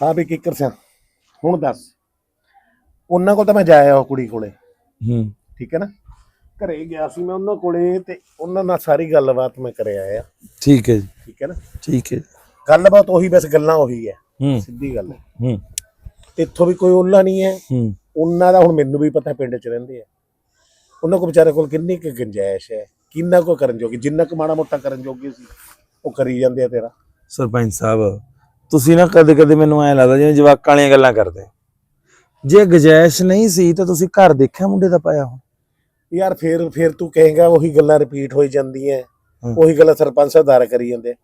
ਹਾਂ ਵੀ ਕਿੱਕਰ ਸਿਆ ਹੁਣ ਦੱਸ। ਉਹਨਾਂ ਕੋਲ ਤਾਂ ਮੈਂ ਜਾਇਆ ਉਹ ਕੁੜੀ ਕੋਲੇ। ਹੂੰ। ਠੀਕ ਹੈ ਨਾ? ਘਰੇ ਗਿਆ ਸੀ ਮੈਂ ਉਹਨਾਂ ਕੋਲੇ ਤੇ ਉਹਨਾਂ ਨਾਲ ਸਾਰੀ ਗੱਲਬਾਤ ਮੈਂ ਕਰਿਆ ਆ। ਠੀਕ ਹੈ ਜੀ। ਠੀਕ ਹੈ ਨਾ? ਠੀਕ ਹੈ ਗੱਲਬਾਤ ਉਹੀ ਬਸ ਗੱਲਾਂ ਉਹੀ ਹੈ। ਸਿੱਧੀ ਗੱਲ ਹੈ। ਹੂੰ। ਇੱਥੋਂ ਵੀ ਕੋਈ ਓਲਾ ਨਹੀਂ ਹੈ। ਹੂੰ। ਉਹਨਾਂ ਦਾ ਹੁਣ ਮੈਨੂੰ ਵੀ ਪਤਾ ਪਿੰਡ 'ਚ ਰਹਿੰਦੇ ਆ। ਉਹਨਾਂ ਕੋਲ ਵਿਚਾਰੇ ਕੋਲ ਕਿੰਨੀ ਕੁ ਗੁੰਜਾਇਸ਼ ਹੈ ਕਿੰਨਾ ਕੋ ਕਰਨ ਜੋਗੀ ਜਿੰਨਾ ਕੁ ਮਾੜਾ ਮੋਟਾ ਕਰਨ ਜੋਗੀ ਸੀ ਉਹ ਕਰੀ ਜਾਂਦੇ ਆ ਤੇਰਾ। ਸਰਪੰਚ ਸਾਹਿਬ ਤੁਸੀਂ ਨਾ ਕਦੇ ਕਦੇ ਮੈਨੂੰ ਐ ਲੱਗਦਾ ਜਿਵੇਂ ਜਵਾਕਾਂ ਵਾਲੀਆਂ ਗੱਲਾਂ ਕਰਦੇ। ਜੇ ਗਜੈਸ਼ ਨਹੀਂ ਸੀ ਤਾਂ ਤੁਸੀਂ ਘਰ ਦੇਖਿਆ ਮੁੰਡੇ ਦਾ ਪਾਇਆ ਹੁਣ? ਯਾਰ ਫੇਰ ਫੇਰ ਤੂੰ ਕਹੇਗਾ ਉਹੀ ਗੱਲਾਂ ਰਿਪੀਟ ਹੋਈ ਜਾਂਦੀਆਂ ਹਾਂ। ਉਹੀ ਗੱਲਾਂ ਸਰਪੰਚ ਸਰਦਾਰ ਕਰੀ ਜਾਂਦੇ।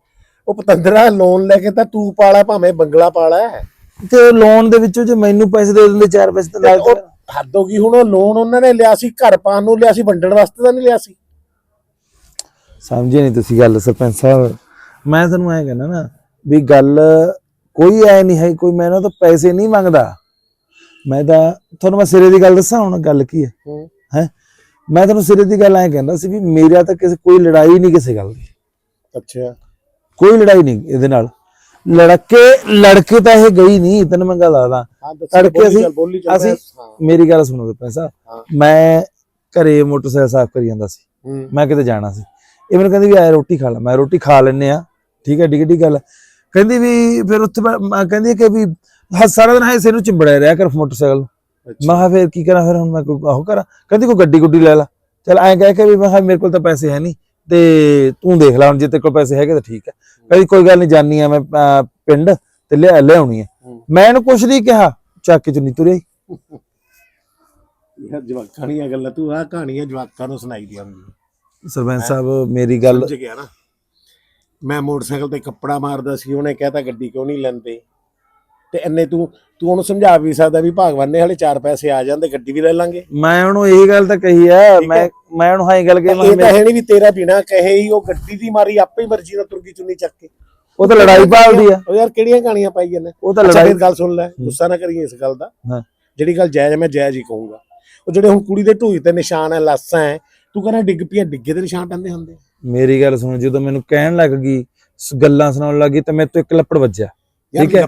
ਉਹ ਪਤੰਦਰਾ ਲੋਨ ਲੈ ਕੇ ਤਾਂ ਤੂੰ ਪਾਲਾ ਭਾਵੇਂ ਬੰਗਲਾ ਪਾਲਾ। ਤੇ ਲੋਨ ਦੇ ਵਿੱਚੋਂ ਜੇ ਮੈਨੂੰ ਪੈਸੇ ਦੇ ਦਿੰਦੇ ਚਾਰ ਪੈਸੇ ਤਾਂ ਨਾਲ ਹੱਦ ਹੋ ਗਈ ਹੁਣ ਉਹ ਲੋਨ ਉਹਨਾਂ ਨੇ ਲਿਆ ਸੀ ਘਰ ਪਾਣ ਨੂੰ ਲਿਆ ਸੀ ਵੰਡਣ ਵਾਸਤੇ ਤਾਂ ਨਹੀਂ ਲਿਆ ਸੀ। ਸਮਝੇ ਨਹੀਂ ਤੁਸੀਂ ਗੱਲ ਸਰਪੰਚ ਸਾਹਿਬ। ਮੈਂ ਤੁਹਾਨੂੰ ਐ ਕਹਿੰਦਾ ਨਾ ਵੀ ਗੱਲ ਕੋਈ ਐ ਨਹੀਂ ਹੈ ਕੋਈ ਮੈਂ ਇਹਨਾਂ ਤੋਂ ਪੈਸੇ ਨਹੀਂ ਮੰਗਦਾ। ਮੈਂ ਤਾਂ ਤੁਹਾਨੂੰ ਮੈਂ ਸਿਰੇ ਦੀ ਗੱਲ ਦੱਸਾਂ ਹੁਣ ਗੱਲ ਕੀ ਹੈ? ਹੈ। ਮੈਂ ਤੁਹਾਨੂੰ ਸਿਰੇ ਦੀ ਗੱਲ ਐ ਕਹਿੰਦਾ ਸੀ ਵੀ ਮੇਰਾ ਤਾਂ ਕਿਸੇ ਕੋਈ ਲੜਾਈ ਨਹੀਂ ਕਿਸੇ ਗੱਲ ਦੀ। ਅੱਛਾ। ਕੋਈ ਲੜਾਈ ਨਹੀਂ ਇਹਦੇ ਨਾਲ। ਲੜਕੇ ਲੜਕੇ ਤਾਂ ਇਹ ਗਈ ਨਹੀਂ ਤੈਨੂੰ ਮੈਂ ਗੱਲ ਤੜਕੇ ਬੋਲੀ ਅਸੀਂ- ਅਸੀਂ ਮੇਰੀ ਗੱਲ ਸੁਣੋ ਪੈਸਾ ਹਾਂ। ਮੈਂ ਘਰੇ ਮੋਟਰਸਾਈਕਲ ਸਾਫ਼ ਕਰੀ ਜਾਂਦਾ ਸੀ। ਮੈਂ ਕਿਤੇ ਜਾਣਾ ਸੀ। ਇਹ ਮੈਨੂੰ ਕਹਿੰਦੀ ਵੀ ਆ ਰੋਟੀ ਖਾ ਲੈ। ਮੈਂ ਰੋਟੀ ਖਾ ਲੈਨੇ ਆ ਠੀਕ ਹੈ ਡਿੱਗੀ ਡਿੱਗੀ ਗੱਲ। ਕਹਿੰਦੀ ਵੀ ਫਿਰ ਉੱਥੇ ਮੈਂ- ਮੈਂ ਕਹਿੰਦੀ ਕਿ ਵੀ ਹ ਸਾਰਾ ਦਿਨ ਹਾਸੇ ਨੂੰ ਚਿੰਬੜਿਆ ਰਿਹਾ ਕਰ ਮੋਟਰਸਾਈਕਲ ਮੈਂ ਕਿਹਾ ਫਿਰ ਕੀ ਕਰਾਂ ਫਿਰ ਹੁਣ ਮੈਂ ਕੋਈ ਆਹੋ ਕਰਾਂ। ਕਹਿੰਦੀ ਕੋਈ ਗੱਡੀ ਗੁੱਡੀ ਲੈ ਲਾ। ਚਲ ਐਂ ਕਹਿ ਕੇ ਵੀ ਮੈਂ ਕਿਹਾ ਮੇਰੇ ਕੋਲ ਤਾਂ ਪੈਸੇ ਹੈ ਨਹੀਂ ਤੇ ਤੂੰ ਦੇਖ ਲੈ ਹੁਣ ਜੇ ਤੇਰੇ ਕੋਲ ਪੈਸੇ ਹੈਗੇ ਤਾਂ ਠੀਕ ਹੈ। ਕਹਿੰਦੀ ਕੋਈ ਗੱਲ ਨਹੀਂ ਜਾਨੀ ਆ ਮੈਂ ਅਹ, ਪਿੰਡ ਤੇ ਲਿਆ ਲਿਆਉਣੀ ਹੈ। ਹੂੰ। ਮੈਂ ਇਹਨੂੰ ਕੁਛ ਨਹੀਂ ਕਿਹਾ ਚੱਕ ਕੇ ਚੁੰਨੀ ਤੁਰਿਆ। ਯਾਰ ਜਵਾਕਾਂ ਦੀਆਂ ਗੱਲਾਂ ਤੂੰ ਆਹ ਕਹਾਣੀਆਂ ਜਵਾਕਾਂ ਨੂੰ ਸੁਣਾਈ ਦੀਆਂ ਹੁੰਦੀਆਂ ਸਰਪੰਚ ਸਾਹਿਬ ਮੇਰੀ ਗੱਲ ਸਮਝ ਗਿਆ ਨਾ। ਮੈਂ ਮੋਟਰਸਾਈਕਲ ਤੇ ਕੱਪੜਾ ਮਾਰਦਾ ਸੀ ਉਹਨੇ ਕਹਿਤਾ ਗੱਡੀ ਕਿਉਂ ਨਹੀਂ ਲੈਂਦੇ? ਤੇ ਇੰਨੇ ਤੂੰ ਤੂੰ ਉਹਨੂੰ ਸਮਝਾ ਵੀ ਸਕਦਾ ਵੀ ਭਗਵਾਨ ਨੇ ਹਲੇ ਚਾਰ ਪੈਸੇ ਆ ਜਾਂਦੇ ਗੱਡੀ ਵੀ ਲੈ ਲਾਂਗੇ। ਮੈਂ ਉਹਨੂੰ ਇਹੀ ਗੱਲ ਤਾਂ ਕਹੀ ਆ ਹੈ। ਮੈਂ ਮੈਂ ਉਹਨੂੰ ਹਾਈ ਗੱਲ ਕਹੀ ਮੈਂ ਇਹ ਤਾਂ ਹੈ ਨਹੀਂ ਵੀ ਤੇਰਾ ਬਿਨਾ ਕਹੇ ਹੀ ਉਹ ਗੱਡੀ ਦੀ ਮਾਰੀ ਆਪੇ ਹੀ ਮਰਜ਼ੀ ਨਾਲ ਤੁਰਕੀ ਚੁੰਨੀ ਚੱਕ ਕੇ। ਉਹ ਤਾਂ ਲੜਾਈ ਭਾਲਦੀ ਆ। ਉਹ ਯਾਰ ਕਿਹੜੀਆਂ ਕਹਾਣੀਆਂ ਪਾਈ ਜਾਂਦੇ? ਉਹ ਤਾਂ ਲੜਾਈ ਗੱਲ ਸੁਣ ਲੈ ਗੁੱਸਾ ਨਾ ਕਰੀਏ ਇਸ ਗੱਲ ਦਾ। ਹਾਂ। ਜਿਹੜੀ ਗੱਲ ਜਾਇਜ਼ ਹੈ ਮੈਂ ਜਾਇਜ਼ ਹੀ ਕਹੂੰਗਾ। ਉਹ ਜਿਹੜੇ ਹੁਣ ਕੁੜੀ ਦੇ ਢੂਈ ਤੇ ਨਿਸ਼ਾਨ ਹੈ ਲਾਸਾਂ ਹੈ ਤੂੰ ਕਹਿੰਦਾ ਡਿੱਗ ਪਈਆਂ ਡਿੱਗੇ ਤੇ ਨਿਸ਼ਾਨ ਪੈਂਦੇ ਹੁੰਦੇ ਮੇਰੀ ਗੱਲ ਸੁਣ ਜਦੋਂ ਮੈਨੂੰ ਕਹਿਣ ਲੱਗ ਗਈ ਗੱਲਾਂ ਸੁਣਾਉਣ ਲੱਗੀ ਤਾਂ ਮੇਰੇ ਤੋਂ ਇੱਕ ਲੱਪੜ ਵੱਜਿਆ। ਠੀਕ ਹੈ।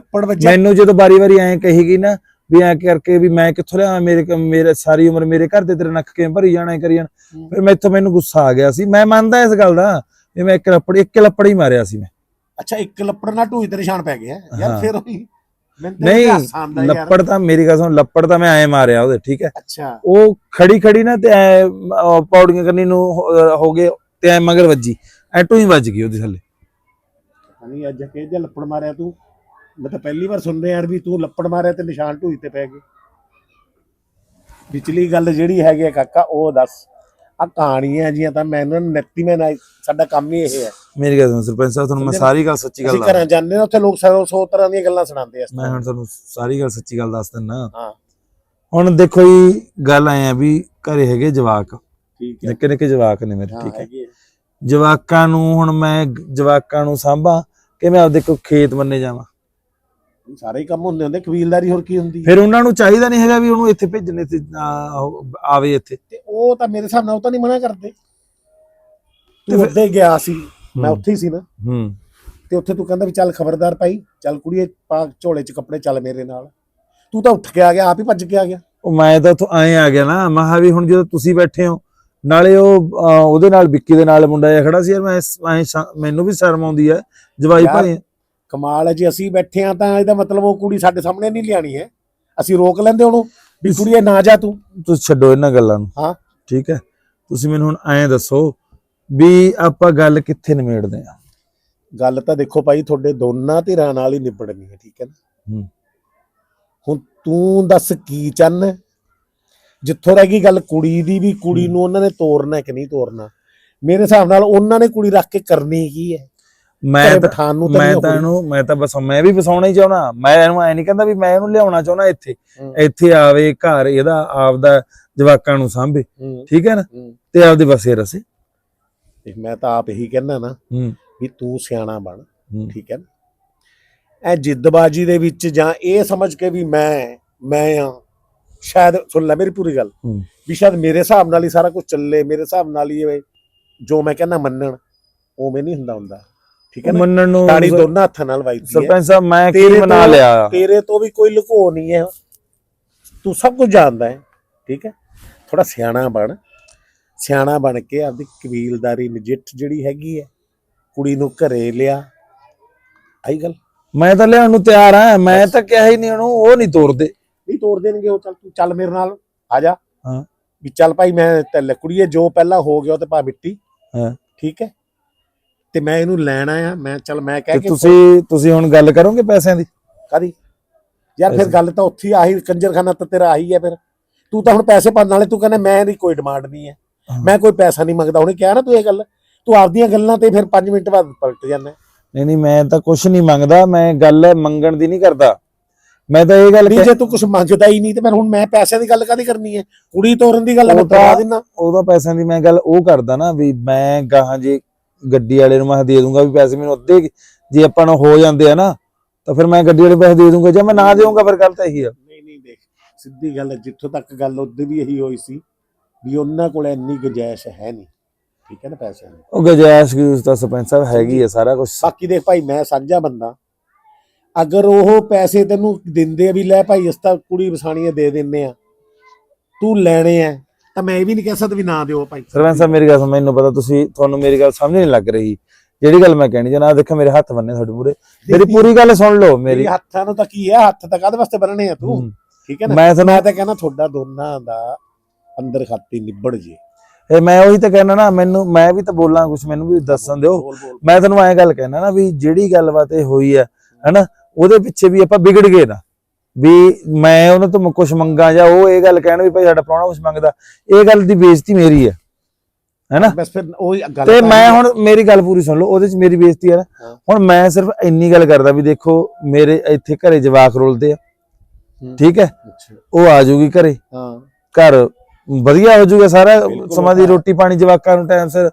ਮੈਨੂੰ ਜਦੋਂ ਬਾਰੀ-ਬਾਰੀ ਐਂ ਕਹੀਗੀ ਨਾ ਵੀ ਐਂ ਕਰਕੇ ਵੀ ਮੈਂ ਕਿੱਥੋਂ ਲਿਆ ਮੇਰੇ ਕ- ਮੇਰੇ ਸਾਰੀ ਉਮਰ ਮੇਰੇ ਘਰ ਦੇ ਤੇਰੇ ਨੱਕ ਕਿਵੇਂ ਭਰੀ ਜਾਣਾ ਕਰੀ ਜਾਣਾ। ਫਿਰ ਮੈਥੋਂ ਮੈਨੂੰ ਗੁੱਸਾ ਆ ਗਿਆ ਸੀ। ਮੈਂ ਮੰਨਦਾ ਇਸ ਗੱਲ ਦਾ ਵੀ ਮੈਂ ਇੱਕ ਲੱਪੜ ਇੱਕ ਲੱਪੜ ਹੀ ਮਾਰਿਆ ਸੀ ਮੈਂ। ਅੱਛਾ ਇੱਕ ਲੱਪੜ ਨਾਲ ਢੂਈ ਤੇ ਨਿਸ਼ਾਨ ਪੈ ਗਿਆ। ਯਾਰ। ਫਿਰ ਉਹੀ ਨਹੀਂ ਲੱਪੜ ਤਾਂ ਮੇਰੀ ਗੱਲ ਸੁਣ ਲੱਪੜ ਤਾਂ ਮੈਂ ਐਂ ਮਾਰਿਆ ਉਹਦੇ ਠੀਕ ਹੈ? ਅੱਛਾ। ਉਹ ਖੜੀ ਖੜੀ ਨਾ ਤੇ ਪੌੜੀਆਂ ਕਰਨੀ ਨੂੰ ਹੋ ਗਏ। ਤੇ ਐ ਮਗਰ ਵੱਜੀ ਐ ਟੂਈ ਵੱਜ ਗਈ ਉਹਦੇ ਥੱਲੇ। ਨਹੀਂ ਅੱਜ ਕਿ ਜੇ ਲੱਪੜ ਮਾਰਿਆ ਤੂੰ? ਮੈਂ ਤਾਂ ਪਹਿਲੀ ਵਾਰ ਸੁਣ ਰਿਹਾ ਯਾਰ ਵੀ ਤੂੰ ਲੱਪੜ ਮਾਰਿਆ ਤੇ ਨਿਸ਼ਾਨ ਢੂਈ ਤੇ ਪੈ ਗਏ। ਵਿਚਲੀ ਗੱਲ ਜਿਹੜੀ ਹੈਗੀ ਆ ਕਾਕਾ ਉਹ ਦੱਸ। ਆ ਕਹਾਣੀਆਂ ਜੀਆਂ ਤਾਂ ਮੈਨੂੰ ਨੈਤੀ ਮੈਂ ਨਾ- ਸਾਡਾ ਕੰਮ ਹੀ ਇਹ ਹੈ। ਮੇਰੀ ਗੱਲ ਸੁਣੋ ਸਰਪੰਚ ਸਾਹਿਬ ਤੁਹਾਨੂੰ ਮੈਂ ਸਾਰੀ ਗੱਲ ਸੱਚੀ ਗੱਲ ਅਸੀਂ ਦੱਸ ਘਰਾਂ ਜਾਂਦੇ ਹਾਂ ਉੱਥੇ ਲੋਕ ਸੌ ਸੌ ਤਰ੍ਹਾਂ ਦੀਆਂ ਗੱਲਾਂ ਸੁਣਾਉਂਦੇ ਆ ਮੈਂ ਹੁਣ ਤੁਹਾਨੂੰ ਸਾਰੀ ਗੱਲ ਸੱਚੀ ਗੱਲ ਦੱਸ ਦਿੰਦਾ ਹਾਂ। ਹੁਣ ਦੇਖੋ ਜੀ ਗੱਲ ਐ ਆ ਵੀ ਘਰੇ ਹੈਗੇ ਜਵਾਕ। ਠੀਕ ਹੈ। ਨਿੱਕੇ ਨਿੱਕੇ ਜਵਾਕ ਨੇ ਮੇਰੇ ਹਾਂ ਠੀਕ ਹੈ। ਹੈ। ਜਵਾਕਾਂ ਨੂੰ ਹੁਣ ਮੈਂ ਜਵਾਕਾਂ ਨੂੰ ਸਾਂਭਾਂ ਕਿ ਮੈਂ ਆਪਦੇ ਕੋ ਖੇਤ ਬੰਨੇ ਜਾਵਾਂ? ਸਾਰੇ ਹੀ ਕੰਮ ਹੁੰਦੇ ਹੁੰਦੇ ਕਬੀਲਦਾਰੀ ਹੋਰ ਕੀ ਹੁੰਦੀ ਫਿਰ ਉਹਨਾਂ ਨੂੰ ਚਾਹੀਦਾ ਨਹੀਂ ਹੈਗਾ ਵੀ ਉਹਨੂੰ ਇੱਥੇ ਭੇਜਣੇ ਤੇ ਆ- ਉਹ ਆਵੇ ਇੱਥੇ। ਤੇ ਉਹ ਤਾਂ ਮੇਰੇ ਹਿਸਾਬ ਨਾਲ ਉਹ ਤਾਂ ਨਹੀਂ ਮਨਾ ਕਰਦੇ। ਤੇ ਉੱਥੇ ਗਿਆ ਸੀ ਮੈਂ ਹੂੰ। ਉੱਥੇ ਹੀ ਸੀ ਨਾ। ਹੂੰ। ਤੇ ਉੱਥੇ ਤੂੰ ਕਹਿੰਦਾ ਵੀ ਚੱਲ ਖਬਰਦਾਰ ਭਾਈ ਚੱਲ ਕੁੜੀਏ ਪਾ ਝੋਲੇ 'ਚ ਕੱਪੜੇ ਚੱਲ ਮੇਰੇ ਨਾਲ। ਤੂੰ ਤਾਂ ਉੱਠ ਕੇ ਆ ਗਿਆ ਆਪ ਹੀ ਭੱਜ ਕੇ ਆ ਗਿਆ। ਉਹ ਮੈਂ ਤਾਂ ਉੱਥੋਂ ਐਂ ਆ ਗਿਆ ਨਾ ਮੈਂ ਕਿਹਾ ਵੀ ਹੁਣ ਜਦੋਂ ਤੁਸੀਂ ਬੈਠੇ ਹੋ ਨਾਲੇ ਉਹ ਅਹ, ਉਹਦੇ ਨਾਲ ਵਿੱਕੀ ਦੇ ਨਾਲ ਮੁੰਡਾ ਜਿਹਾ ਖੜਾ ਸੀ ਯਾਰ ਮੈਂ ਇਸ- ਐਂ ਸ਼ਾ- ਮੈਨੂੰ ਵੀ ਸ਼ਰਮ ਆਉਂਦੀ ਹੈ ਜਵਾਈ ਯਾਰ, ਭਾਈ ਕਮਾਲ ਹੈ ਜੀ ਅਸੀਂ ਬੈਠੇ ਆ ਤਾਂ ਇਹਦਾ ਮਤਲਬ ਉਹ ਕੁੜੀ ਸਾਡੇ ਸਾਹਮਣੇ ਨਹੀਂ ਲਿਆਣੀ ਹੈ। ਅਸੀਂ ਰੋਕ ਲੈਂਦੇ ਉਹਨੂੰ ਵੀ ਕੁੜੀਏ ਨਾ ਜਾ ਤੂੰ। ਤੁਸੀਂ ਛੱਡੋ ਇਹਨਾਂ ਗੱਲਾਂ ਨੂੰ। ਹਾਂ। ਠੀਕ ਹੈ। ਤੁਸੀਂ ਮੈਨੂੰ ਹੁਣ ਐਂ ਦੱਸੋ ਵੀ ਆਪਾਂ ਗੱਲ ਕਿੱਥੇ ਨਿਮੇੜਦੇ ਆ ਗੱਲ ਤਾਂ ਦੇਖੋ ਭਾਈ ਤੁਹਾਡੇ ਦੋਨਾਂ ਧਿਰਾਂ ਨਾਲ ਹੀ ਨਿਬੜਨੀ ਹੈ ਠੀਕ ਹੈ ਨਾ? ਹੂੰ। ਹੁਣ ਤੂੰ ਦੱਸ ਕੀ ਚੰਨ ਜਿੱਥੋਂ ਰਹਿ ਗਈ ਗੱਲ ਕੁੜੀ ਦੀ ਵੀ ਕੁੜੀ ਨੂੰ ਉਹਨਾਂ ਨੇ ਤੋਰਨਾ ਕਿ ਨਹੀਂ ਤੋਰਨਾ? ਮੇਰੇ ਹਿਸਾਬ ਨਾਲ ਉਹਨਾਂ ਨੇ ਕੁੜੀ ਰੱਖ ਕੇ ਕਰਨੀ ਕੀ ਹੈ? ਮੈਂ ਬਿਠਾਉਣ ਨੂੰ ਮੈਂ ਤਾਂ ਇਹਨੂੰ ਮੈਂ ਤਾਂ ਬਸ ਮੈਂ ਵੀ ਵਸਾਉਣਾ ਹੀ ਚਾਹਣਾ ਮੈਂ ਇਹਨੂੰ ਐ ਨਹੀਂ ਕਹਿੰਦਾ ਵੀ ਮੈਂ ਇਹਨੂੰ ਲਿਆਉਣਾ ਚਾਹਣਾ ਇੱਥੇ। ਇੱਥੇ ਆਵੇ ਘਰ ਇਹਦਾ ਆਪਦਾ ਜਵਾਕਾਂ ਨੂੰ ਸਾਂਭੇ। ਠੀਕ ਹੈ ਨਾ। ਤੇ ਆਪਦੇ ਵਸੇ ਰਸੇ। ਮੈਂ ਤਾਂ ਆਪ ਇਹੀ ਕਹਿਣਾ ਨਾ ਵੀ ਤੂੰ ਸਿਆਣਾ ਬਣ। ਠੀਕ ਹੈ ਨਾ? ਇਹ ਜਿੱਦਬਾਜੀ ਦੇ ਵਿੱਚ ਜਾਂ ਇਹ ਸਮਝ ਕੇ ਵੀ ਮੈਂ ਮੈਂ ਆ। ਸ਼ਾਇਦ ਸੁਣ ਲੈ ਮੇਰੀ ਪੂਰੀ ਗੱਲ। ਵੀ ਸ਼ਾਇਦ ਮੇਰੇ ਹਿਸਾਬ ਨਾਲ ਹੀ ਸਾਰਾ ਕੁਝ ਚੱਲੇ ਮੇਰੇ ਹਿਸਾਬ ਨਾਲ ਹੀ ਇਹ ਜੋ ਮੈਂ ਕਹਿੰਦਾ ਮੰਨਣ ਉਵੇਂ ਨਹੀਂ ਹੁੰਦਾ ਹੁੰਦਾ। ਠੀਕ ਹੈ ਨਾ? ਮੰਨਣ ਨੂੰ ਤਾੜੀ ਦੋਨਾਂ ਹੱਥਾਂ ਨਾਲ ਵੱਜਦੀ ਹੈ। ਸਰਪੰਚ ਸਾਹਿਬ ਮੈਂ ਕੀ ਤੋਂ- ਲਿਆ? ਤੇਰੇ ਤੋਂ ਵੀ ਕੋਈ ਲੁਕੋ ਨਹੀਂ ਹੈ। ਤੂੰ ਸਭ ਕੁਝ ਜਾਣਦਾ ਹੈ। ਠੀਕ ਹੈ? ਥੋੜਾ ਸਿਆਣਾ ਬਣ। ਸਿਆਣਾ ਬਣ ਕੇ ਆਪਦੀ ਕਬੀਲਦਾਰੀ ਨਜਿੱਠ ਜਿਹੜੀ ਹੈਗੀ ਹੈ ਕੁੜੀ ਨੂੰ ਘਰੇ ਲਿਆ। ਆਈ ਗੱਲ। ਮੈਂ ਤਾਂ ਲਿਆਉਣ ਨੂੰ ਤਿਆਰ ਆ ਮੈਂ ਤਾਂ ਕਿਹਾ ਹੀ ਨਹੀਂ ਉਹਨੂੰ ਉਹ ਨਹੀਂ ਤੋਰਦੇ। ਨਹੀਂ ਤੋੜ ਦੇਣਗੇ ਉਹ ਚੱਲ ਤੂੰ ਚੱਲ ਮੇਰੇ ਨਾਲ ਆ ਜਾ। ਹਾਂ। ਵੀ ਚੱਲ ਭਾਈ ਮੈਂ ਤੇ ਕੁੜੀਏ ਜੋ ਪਹਿਲਾਂ ਹੋ ਗਿਆ ਉਹ ਤੇ ਪਾ ਮਿੱਟੀ। ਹਾਂ। ਠੀਕ ਹੈ? ਤੇ ਮੈਂ ਇਹਨੂੰ ਲੈਣ ਆਇਆ ਮੈਂ ਚੱਲ ਮੈਂ ਕਹਿ ਤੇ ਕੇ ਤੁਸੀਂ ਤੁਸੀਂ ਹੁਣ ਗੱਲ ਕਰੋਗੇ ਪੈਸਿਆਂ ਦੀ? ਕਾਦੀ? ਯਾਰ ਫਿਰ। ਗੱਲ ਤਾਂ ਉੱਥੇ ਹੀ ਆਹੀ ਕੰਜਰਖਾਨਾ ਤਾਂ ਤੇਰਾ ਆਹੀ ਹੈ ਫਿਰ। ਤੂੰ ਤਾਂ ਹੁਣ ਪੈਸੇ ਭਰਨ ਵਾਲੇ ਤੂੰ ਕਹਿੰਦਾ ਮੈਂ ਨਹੀਂ ਕੋਈ ਡਿਮਾਂਡ ਨਹੀਂ ਹੈ। ਹਾਂ। ਮੈਂ ਕੋਈ ਪੈਸਾ ਨਹੀਂ ਮੰਗਦਾ। ਉਹਨੇ ਕਿਹਾ ਨਾ ਤੂੰ ਇਹ ਗੱਲ। ਤੂੰ ਆਪਦੀਆਂ ਗੱਲਾਂ ਤੇ ਫਿਰ 5 ਮਿੰਟ ਬਾਅਦ ਪਲਟ ਜਾਂਦਾ। ਨਹੀਂ ਨਹੀਂ ਮੈਂ ਤਾਂ ਕੁਝ ਨਹੀਂ ਮੰਗਦਾ। ਮੈਂ ਗੱਲ ਮੰਗਣ ਦੀ ਨਹੀਂ ਕਰਦਾ। ਮੈਂ ਤਾਂ ਇਹ ਗੱਲ ਨਹੀਂ ਜੇ ਤੂੰ ਕੁਝ ਮੰਗਦਾ ਹੀ ਨਹੀਂ ਤੇ ਫਿਰ ਹੁਣ ਮੈਂ ਪੈਸਿਆਂ ਦੀ ਗੱਲ ਕਾਦੀ ਕਰਨੀ ਹੈ? ਕੁੜੀ ਤੋਰਨ ਦੀ ਗੱਲ ਮੈਂ ਤਾਂ- ਕਰਾ ਦਿੰਦਾ ਉਹਦਾ ਪੈਸਿਆਂ ਦੀ ਮੈਂ ਗੱਲ ਉਹ ਕਰਦਾ ਨਾ ਵੀ ਮੈਂ ਗਾਹਾਂ ਜੇ ਗੱਡੀ ਵਾਲੇ ਨੂੰ ਮੈਂ ਦੇ ਦੂੰਗਾ ਵੀ ਪੈਸੇ ਮੈਨੂੰ ਅੱਧੇ ਜੇ ਆਪਾਂ ਨੂੰ ਹੋ ਜਾਂਦੇ ਆ ਨਾ ਤਾਂ ਫਿਰ ਮੈਂ ਗੱਡੀ ਵਾਲੇ ਪੈਸੇ ਦੇ ਦੂੰਗਾ। ਜੇ ਮੈਂ ਨਾ ਦੇਵਾਂਗਾ ਫਿਰ ਗੱਲ ਤਾਂ ਇਹੀ ਆ। ਨਹੀਂ ਨਹੀਂ ਦੇਖ ਸਿੱਧੀ ਗੱਲ ਜਿੱਥੋਂ ਤੱਕ ਗੱਲ ਉਹਦੇ ਵੀ ਇਹੀ ਹੋਈ ਸੀ ਵੀ ਉਹਨਾਂ ਕੋਲ ਇੰਨੀ ਗੁੰਜਾਇਸ਼ ਹੈ ਨਹੀਂ। ਠੀਕ ਹੈ ਨਾ ਪੈਸਿਆਂ ਦੀ? ਉਹ ਗਜਾਇਸ਼ ਗਿਊਸ ਦਾ ਸਰਪੰਚ ਸਾਹਿਬ ਹੈਗੀ ਆ ਸਾਰਾ ਕੁਝ ਬਾਕੀ ਦੇਖ ਭਾਈ ਮੈਂ ਸਾਂਝਾ ਬੰਦਾ। ਅਗਰ ਉਹ ਪੈਸੇ ਤੈਨੂੰ ਦਿੰਦੇ ਆ ਵੀ ਲੈ ਭਾਈ ਇਸ ਤਾਂ ਕੁੜੀ ਵਸਾਣੀਆਂ ਦੇ ਦਿੰਨੇ ਆ ਤੂੰ ਲੈਣੇ ਆ ਤਾਂ ਮੈਂ ਇਹ ਵੀ ਨਹੀਂ ਕਹਿ ਸਕਦਾ ਵੀ ਨਾ ਦਿਓ ਭਾਈ। ਸਰਪੰਚ ਸਾਹਿਬ ਮੇਰੀ ਗੱਲ ਸੁਣ ਮੈਨੂੰ ਪਤਾ ਤੁਸੀਂ ਤੁਹਾਨੂੰ ਮੇਰੀ ਗੱਲ ਸਮਝ ਨਹੀਂ ਲੱਗ ਰਹੀ। ਜਿਹੜੀ ਗੱਲ ਮੈਂ ਕਹਿਣੀ ਜਨਾ ਦੇਖੋ ਮੇਰੇ ਹੱਥ ਬੰਨੇ ਤੁਹਾਡੇ ਮੂਰੇ ਮੇਰੀ ਪੂਰੀ ਗੱਲ ਸੁਣ ਲਓ ਮੇਰੀ। ਹੱਥਾਂ ਨੂੰ ਤਾਂ ਕੀ ਹੈ ਹੱਥ ਤਾਂ ਕਾਹਦੇ ਵਾਸਤੇ ਬੰਨਣੇ ਆ ਤੂੰ। ਠੀਕ ਹੈ ਨਾ? ਮੈਂ ਤੁਹਾਨੂੰ ਤਾਂ ਕਹਿੰਦਾ ਤੁਹਾਡਾ ਦੋਨਾਂ ਦਾ ਅੰਦਰ ਖਾਤੀ ਨਿਬੜ ਜੇ। ਇਹ ਮੈਂ ਉਹੀ ਤਾਂ ਕਹਿਣਾ ਨਾ ਮੈਨੂੰ ਮੈਂ ਵੀ ਤਾਂ ਬੋਲਾਂ ਕੁਝ ਮੈਨੂੰ ਵੀ ਦੱਸਣ ਦਿਓ। ਮੈਂ ਤੁਹਾਨੂੰ ਐਂ ਗੱਲ ਕਹਿਣਾ ਨਾ ਵੀ ਜਿਹੜੀ ਗੱਲਬਾਤ ਇਹ ਹੋਈ ਹੈ ਹਨਾ? ਉਹਦੇ ਪਿੱਛੇ ਵੀ ਆਪਾਂ ਵਿਗੜ ਗਏ ਨਾ। ਵੀ ਮੈਂ ਉਹਨਾਂ ਤੋਂ ਕੁਝ ਮੰਗਾ ਜਾਂ ਉਹ ਇਹ ਗੱਲ ਕਹਿਣ ਵੀ ਭਾਈ ਸਾਡਾ ਪ੍ਰਾਹੁਣਾ ਕੁਝ ਮੰਗਦਾ ਇਹ ਗੱਲ ਦੀ ਬੇਇੱਜ਼ਤੀ ਮੇਰੀ ਹੈ ਹੈਨਾ? ਬਸ ਫਿਰ ਉਹ ਗੱਲ ਤੇ ਮੈਂ। ਹੁਣ ਮੇਰੀ ਗੱਲ ਪੂਰੀ ਸੁਣ ਲਓ ਉਹਦੇ ਚ ਮੇਰੀ ਬੇਇੱਜ਼ਤੀ ਹੈ ਨਾ। ਹੁਣ ਮੈਂ ਸਿਰਫ ਇੰਨੀ ਗੱਲ ਕਰਦਾ ਵੀ ਦੇਖੋ ਮੇਰੇ ਇੱਥੇ ਘਰੇ ਜਵਾਕ ਰੋਲਦੇ ਆ। ਠੀਕ ਹੈ? ਉਹ ਆ ਜਾਊਗੀ ਘਰੇ। ਹਾਂ। ਘਰ ਵਧੀਆ ਹੋ ਜਾਊਗਾ ਸਾਰਾ ਸਮਾਂ ਦੀ। ਰੋਟੀ ਪਾਣੀ ਜਵਾਕਾਂ ਨੂੰ ਟਾਈਮ ਸਿਰ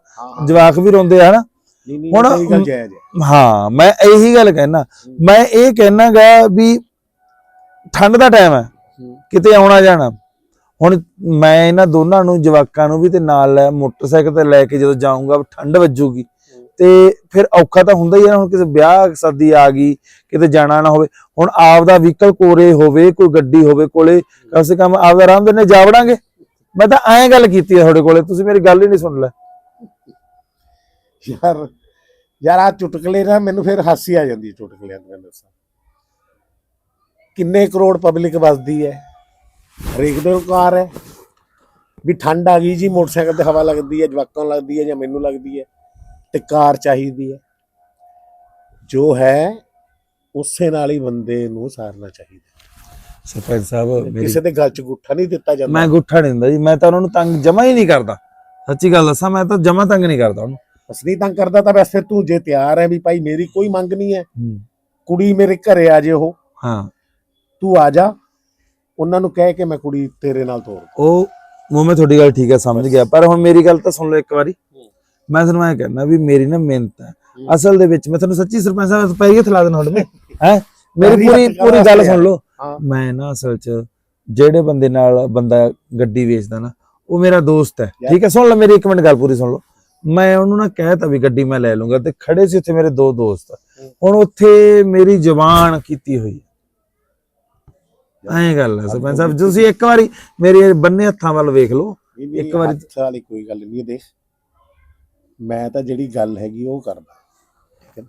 ਜਵਾਕ ਵੀ ਰੋਂਦੇ ਆ ਹਨਾ? ਨਹੀਂ ਨਹੀਂ ਹੁਣ- ਇਹ ਗੱਲ ਜਾਇਜ਼ ਹੈ। ਹਾਂ ਮੈਂ ਇਹੀ ਗੱਲ ਕਹਿਣਾ। ਮੈਂ ਇਹ ਕਹਿਣਾਗਾ ਵੀ ਠੰਡ ਦਾ ਟਾਈਮ ਹੈ। ਕਿਤੇ ਆਉਣਾ ਜਾਣਾ। ਹੁਣ ਮੈਂ ਇਹਨਾਂ ਦੋਨਾਂ ਨੂੰ ਜਵਾਕਾਂ ਨੂੰ ਵੀ ਤੇ ਨਾਲ ਲੈ ਮੋਟਰਸਾਈਕਲ ਤੇ ਲੈ ਕੇ ਜਦੋਂ ਜਾਊਂਗਾ ਠੰਡ ਵੱਜੂਗੀ। ਤੇ ਫਿਰ ਔਖਾ ਤਾਂ ਹੁੰਦਾ ਹੀ ਹੈ ਹੁਣ ਕਿਸੇ ਵਿਆਹ ਸ਼ਾਦੀ ਆ ਗਈ ਕਿਤੇ ਜਾਣਾ ਨਾ ਹੋਵੇ। ਹੁਣ ਆਪਦਾ ਵਹੀਕਲ ਕੋਰੇ ਹੋਵੇ ਕੋਈ ਗੱਡੀ ਹੋਵੇ ਕੋਲੇ ਕਮ ਸੇ ਕਮ ਆਪਦਾ ਆਰਾਮ ਦੇ ਨਾਲ ਜਾ ਵੜਾਂਗੇ ਮੈਂ ਤਾਂ ਐਂ ਗੱਲ ਕੀਤੀ ਹੈ ਤੁਹਾਡੇ ਕੋਲੇ ਤੁਸੀਂ ਮੇਰੀ ਗੱਲ ਹੀ ਨਹੀਂ ਸੁਣ ਲੈ। ਯਾਰ ਯਾਰ ਆ ਚੁਟਕਲੇ ਨਾ ਮੈਨੂੰ ਫਿਰ ਹਾਸੀ ਆ ਜਾਂਦੀ ਚੁਟਕਲਿਆਂ ਦੀ ਮੈਂ ਦੱਸਾਂ। ਕਿੰਨੇ ਕਰੋੜ ਪਬਲਿਕ ਵੱਸਦੀ ਹੈ। ਹਰੇਕ ਦੇ ਕਾਰ ਹੈ। ਵੀ ਠੰਡ ਆ ਗਈ ਜੀ ਮੋਟਰਸਾਈਕਲ ਤੇ ਹਵਾ ਲੱਗਦੀ ਹੈ ਜਵਾਕਾਂ ਨੂੰ ਲੱਗਦੀ ਹੈ ਜਾਂ ਮੈਨੂੰ ਲੱਗਦੀ ਹੈ ਤੇ ਕਾਰ ਚਾਹੀਦੀ ਹੈ। ਜੋ ਹੈ ਉਸੇ ਨਾਲ ਹੀ ਬੰਦੇ ਨੂੰ ਸਾਰਨਾ ਚਾਹੀਦਾ। ਸਰਪੰਚ ਸਾਹਿਬ ਮੇਰੀ ਕਿਸੇ ਦੇ ਗਲ ਚ ਗੁੱਠਾ ਨਹੀਂ ਦਿੱਤਾ ਜਾਂਦਾ। ਮੈਂ ਗੁੱਠਾ ਨਹੀਂ ਦਿੰਦਾ ਜੀ ਮੈਂ ਤਾਂ ਉਹਨਾਂ ਨੂੰ ਤੰਗ ਜਮਾ ਹੀ ਨਹੀਂ ਕਰਦਾ। ਸੱਚੀ ਗੱਲ ਦੱਸਾਂ ਮੈਂ ਤਾਂ ਜਮਾ ਤੰਗ ਨਹੀਂ ਕਰਦਾ ਉਹਨੂੰ। ਅਸਲੀ ਤੰਗ ਕਰਦਾ ਤਾਂ ਵੈਸੇ ਤੂੰ ਜੇ ਤਿਆਰ ਹੈ ਵੀ ਭਾਈ ਮੇਰੀ ਕੋਈ ਮੰਗ ਨਹੀਂ ਹੈ। ਹੂੰ। ਕੁੜੀ ਮੇਰੇ ਘਰੇ ਆ ਜੇ ਉਹ। ਹਾਂ। ਤੂੰ ਆ ਜਾ। ਉਹਨਾਂ ਨੂੰ ਕਹਿ ਕੇ ਮੈਂ ਕੁੜੀ ਤੇਰੇ ਨਾਲ ਤੋਰ। ਉਹ ਮੈਂ ਤੁਹਾਡੀ ਗੱਲ ਠੀਕ ਹੈ ਸਮਝ ਗਿਆ। ਪਰ ਹੁਣ ਮੇਰੀ ਗੱਲ ਤਾਂ ਸੁਣ ਲਓ ਇੱਕ ਵਾਰੀ। ਹੂੰ। ਮੈਂ ਤੁਹਾਨੂੰ ਐਂ ਕਹਿਣਾ ਵੀ ਮੇਰੀ ਨਾ ਮਿਹਨਤ ਹੈ। ਹੂੰ। ਅਸਲ ਦੇ ਵਿੱਚ ਮੈਂ ਤੁਹਾਨੂੰ ਸੱਚੀ ਸਰਪੰਚ ਸਾਹਿਬ ਪੈਰੀਏ ਥਲਾ ਦੇਣਾ ਹੁਣ ਮੈਂ ਹੈ? ਮੇਰੀ ਪੈਰੀ ਪੂਰੀ ਪੂਰੀ ਗੱਲ ਸੁਣ ਲਓ। ਹਾਂ। ਮੈਂ ਨਾ ਅਸਲ 'ਚ ਜਿਹੜੇ ਬੰਦੇ ਨਾਲ ਬੰਦਾ ਗੱਡੀ ਵੇਚਦਾ ਨਾ ਉਹ ਮੇਰਾ ਦੋਸਤ ਹੈ। ਠੀਕ ਹੈ? ਸੁਣ ਲਓ ਮੇਰੀ ਇੱਕ ਮਿੰਟ ਗੱਲ ਪੂਰੀ ਸੁਣ ਲਓ। ਮੈਂ ਉਹਨੂੰ ਨਾ ਕਹਿਤਾ ਵੀ ਗੱਡੀ ਮੈਂ ਲੈ ਲੂੰਗਾ ਤੇ ਖੜੇ ਸੀ ਉੱਥੇ ਮੇਰੇ ਦੋ ਦੋਸਤ। ਹੁਣ ਉੱਥੇ ਮੇਰੀ ਜ਼ਬਾਨ ਕੀਤੀ ਹੋਈ ਐਂ ਗੱਲ ਹੈ ਸਰਪੰਚ ਸਾਹਿਬ ਤੁਸੀਂ ਇੱਕ ਵਾਰੀ ਮੇਰੇ ਬੰਨੇ ਹੱਥਾਂ ਵੱਲ ਵੇਖ ਲਓ। ਇੱਕ ਵਾਰੀ- ਵਾਲੀ ਕੋਈ ਗੱਲ ਨਹੀਂ ਦੇਖ। ਮੈਂ ਤਾਂ ਜਿਹੜੀ ਗੱਲ ਹੈਗੀ ਉਹ ਕਰਦਾ। ਠੀਕ ਹੈ ਨਾ?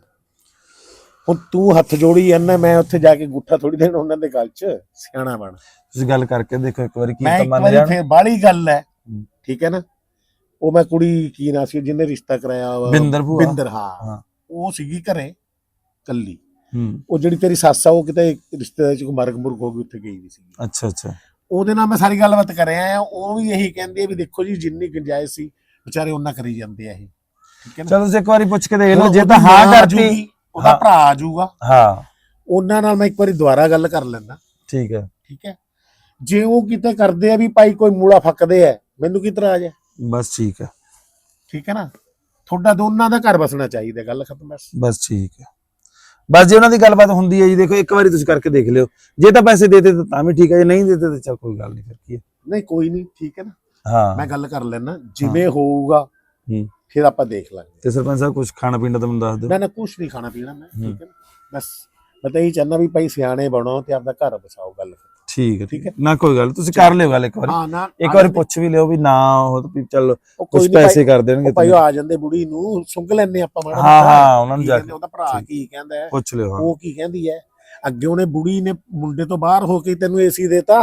ਹੁਣ ਤੂੰ ਹੱਥ ਜੋੜੀ ਜਾਂਦਾ ਮੈਂ ਉੱਥੇ ਜਾ ਕੇ ਗੁੱਠਾ ਥੋੜੀ ਦੇਣ ਉਹਨਾਂ ਦੇ ਗੱਲ 'ਚ ਸਿਆਣਾ ਬਣ। ਤੁਸੀਂ ਗੱਲ ਕਰਕੇ ਦੇਖੋ ਇੱਕ ਵਾਰੀ ਕੀ ਮੈਂ ਤਾਂ ਇੱਕ ਮੰਨ ਵਾਰੀ ਜਾਣ। ਫੇਰ ਬਾਹਲੀ ਗੱਲ ਹੂੰ। ਠੀਕ ਹੈ ਨਾ? ਉਹ ਮੈਂ ਕੁੜੀ ਕੀ ਨਾ ਸੀ ਜਿਹਨੇ ਰਿਸ਼ਤਾ ਕਰਾਇਆ ਬਿੰਦਰ ਭੂਆ। ਬਿੰਦਰ ਹਾਂ। ਉਹ ਸੀਗੀ ਘਰੇ ਕੱਲੀ ਹੂੰ। ਉਹ ਜਿਹੜੀ ਤੇਰੀ ਸੱਸ ਆ ਉਹ ਕਿਤੇ ਰਿਸ਼ਤੇਦਾਰ ਚ ਮਰਗ ਮੁਰਗ ਹੋ ਗਈ ਉੱਥੇ ਗਈ ਵੀ ਸੀਗੀ। ਅੱਛਾ ਅੱਛਾ। ਉਹਦੇ ਨਾਲ ਮੈਂ ਸਾਰੀ ਗੱਲਬਾਤ ਕਰ ਰਿਹਾ ਆ ਉਹ ਵੀ ਇਹੀ ਕਹਿੰਦੀ ਹੈ ਵੀ ਦੇਖੋ ਜੀ ਜਿੰਨੀ ਗੁੰਜਾਇਸ਼ ਸੀ ਵਿਚਾਰੇ ਉਹਨਾਂ ਕਰੀ ਜਾਂਦੇ ਆ ਇਹ। ਠੀਕ ਹੈ ਨਾ? ਚਲੋ ਤੁਸੀਂ ਇੱਕ ਵਾਰੀ ਪੁੱਛ ਕੇ ਦੇਖ ਲਓ ਜੇ ਤਾਂ ਹਾਂ ਕਰਤੀ। ਉਹਦਾ। ਭਰਾ ਆ ਜਾਊਗਾ ਹਾਂ। ਉਹਨਾਂ ਨਾਲ ਮੈਂ ਇੱਕ ਵਾਰੀ ਦੁਬਾਰਾ ਗੱਲ ਕਰ ਲੈਂਦਾ। ਠੀਕ ਹੈ। ਠੀਕ ਹੈ? ਜੇ ਉਹ ਕਿਤੇ ਕਰਦੇ ਆ ਵੀ ਭਾਈ ਕੋਈ ਮੂਲਾ ਫੱਕਦੇ ਆ ਮੈਨੂੰ ਕੀ ਇਤਰਾਜ਼ ਹੈ? ਬਸ ਠੀਕ ਹੈ। ਠੀਕ ਹੈ ਨਾ? ਤੁਹਾਡਾ ਦੋਨਾਂ ਦਾ ਘਰ ਬਸਣਾ ਚਾਹੀਦਾ ਗੱਲ ਖਤਮ ਬਸ। ਬਸ ਠੀਕ ਹੈ। ਬਸ ਜੇ ਉਹਨਾਂ ਦੀ ਗੱਲਬਾਤ ਹੁੰਦੀ ਹੈ ਜੀ ਦੇਖੋ ਇੱਕ ਵਾਰੀ ਤੁਸੀਂ ਕਰਕੇ ਦੇਖ ਲਿਓ। ਜੇ ਤਾਂ ਪੈਸੇ ਦੇਤੇ ਤਾਂ ਤਾਂ ਵੀ ਠੀਕ ਹੈ ਜੇ ਨਹੀਂ ਦੇਤੇ ਤਾਂ ਚਲ ਕੋਈ ਗੱਲ ਨਹੀਂ ਫਿਰ ਕੀ ਹੈ। ਨਹੀਂ ਕੋਈ ਨਹੀਂ ਠੀਕ ਹੈ ਨਾ? ਹਾਂ। ਮੈਂ ਗੱਲ ਕਰ ਲੈਣਾ ਜਿਵੇਂ ਹੋਊਗਾ ਹੂੰ। ਫਿਰ ਆਪਾਂ ਦੇਖ ਲਾਂਗੇ। ਤੇ ਸਰਪੰਚ ਸਾਹਿਬ ਕੁਝ ਖਾਣਾ ਪੀਣਾ ਤਾਂ ਮੈਨੂੰ ਦੱਸ ਦਿਓ। ਨਾ ਨਾ ਕੁਝ ਨਹੀਂ ਖਾਣਾ ਪੀਣਾ ਮੈਂ ਠੀਕ ਹੈ? ਬਸ ਮੈਂ ਤਾਂ ਇਹੀ ਚਾਹੁੰਦਾ ਵੀ ਭਾਈ ਸਿਆਣੇ ਬਣੋ ਤੇ ਆਪਦਾ ਘਰ ਬਸਾਓ ਗੱਲ ਠੀਕ ਹੈ ਠੀਕ ਹੈ। ਨਾ ਕੋਈ ਗੱਲ ਤੁਸੀਂ ਕਰ ਲਿਓ ਗੱਲ ਇੱਕ ਵਾਰੀ। ਹਾਂ ਨਾ ਇੱਕ ਵਾਰੀ ਪੁੱਛ ਵੀ ਲਿਓ ਵੀ ਨਾ ਉਹ ਤਾਂ ਵੀ ਚੱਲ ਕੁਝ ਪੈਸੇ ਕਰ ਦੇਣਗੇ ਭਾਈ ਆ ਜਾਂਦੇ ਬੁੜੀ ਨੂੰ ਸੁੰਘ ਲੈਣੇ ਆਪਾਂ ਮਾੜਾ ਹਾਂ। ਹਾਂ ਉਹਨਾਂ ਨੂੰ ਜਾ ਕੇ। ਉਹਦਾ ਭਰਾ ਕੀ ਕਹਿੰਦਾ ਹੈ? ਪੁੱਛ ਲਿਓ ਹਾਂ। ਉਹ ਕੀ ਕਹਿੰਦੀ ਹੈ? ਅੱਗੇ ਉਹਨੇ ਬੁੜੀ ਨੇ ਮੁੰਡੇ ਤੋਂ ਬਾਹਰ ਹੋ ਕੇ ਤੈਨੂੰ ਏਸੀ ਦੇਤਾ।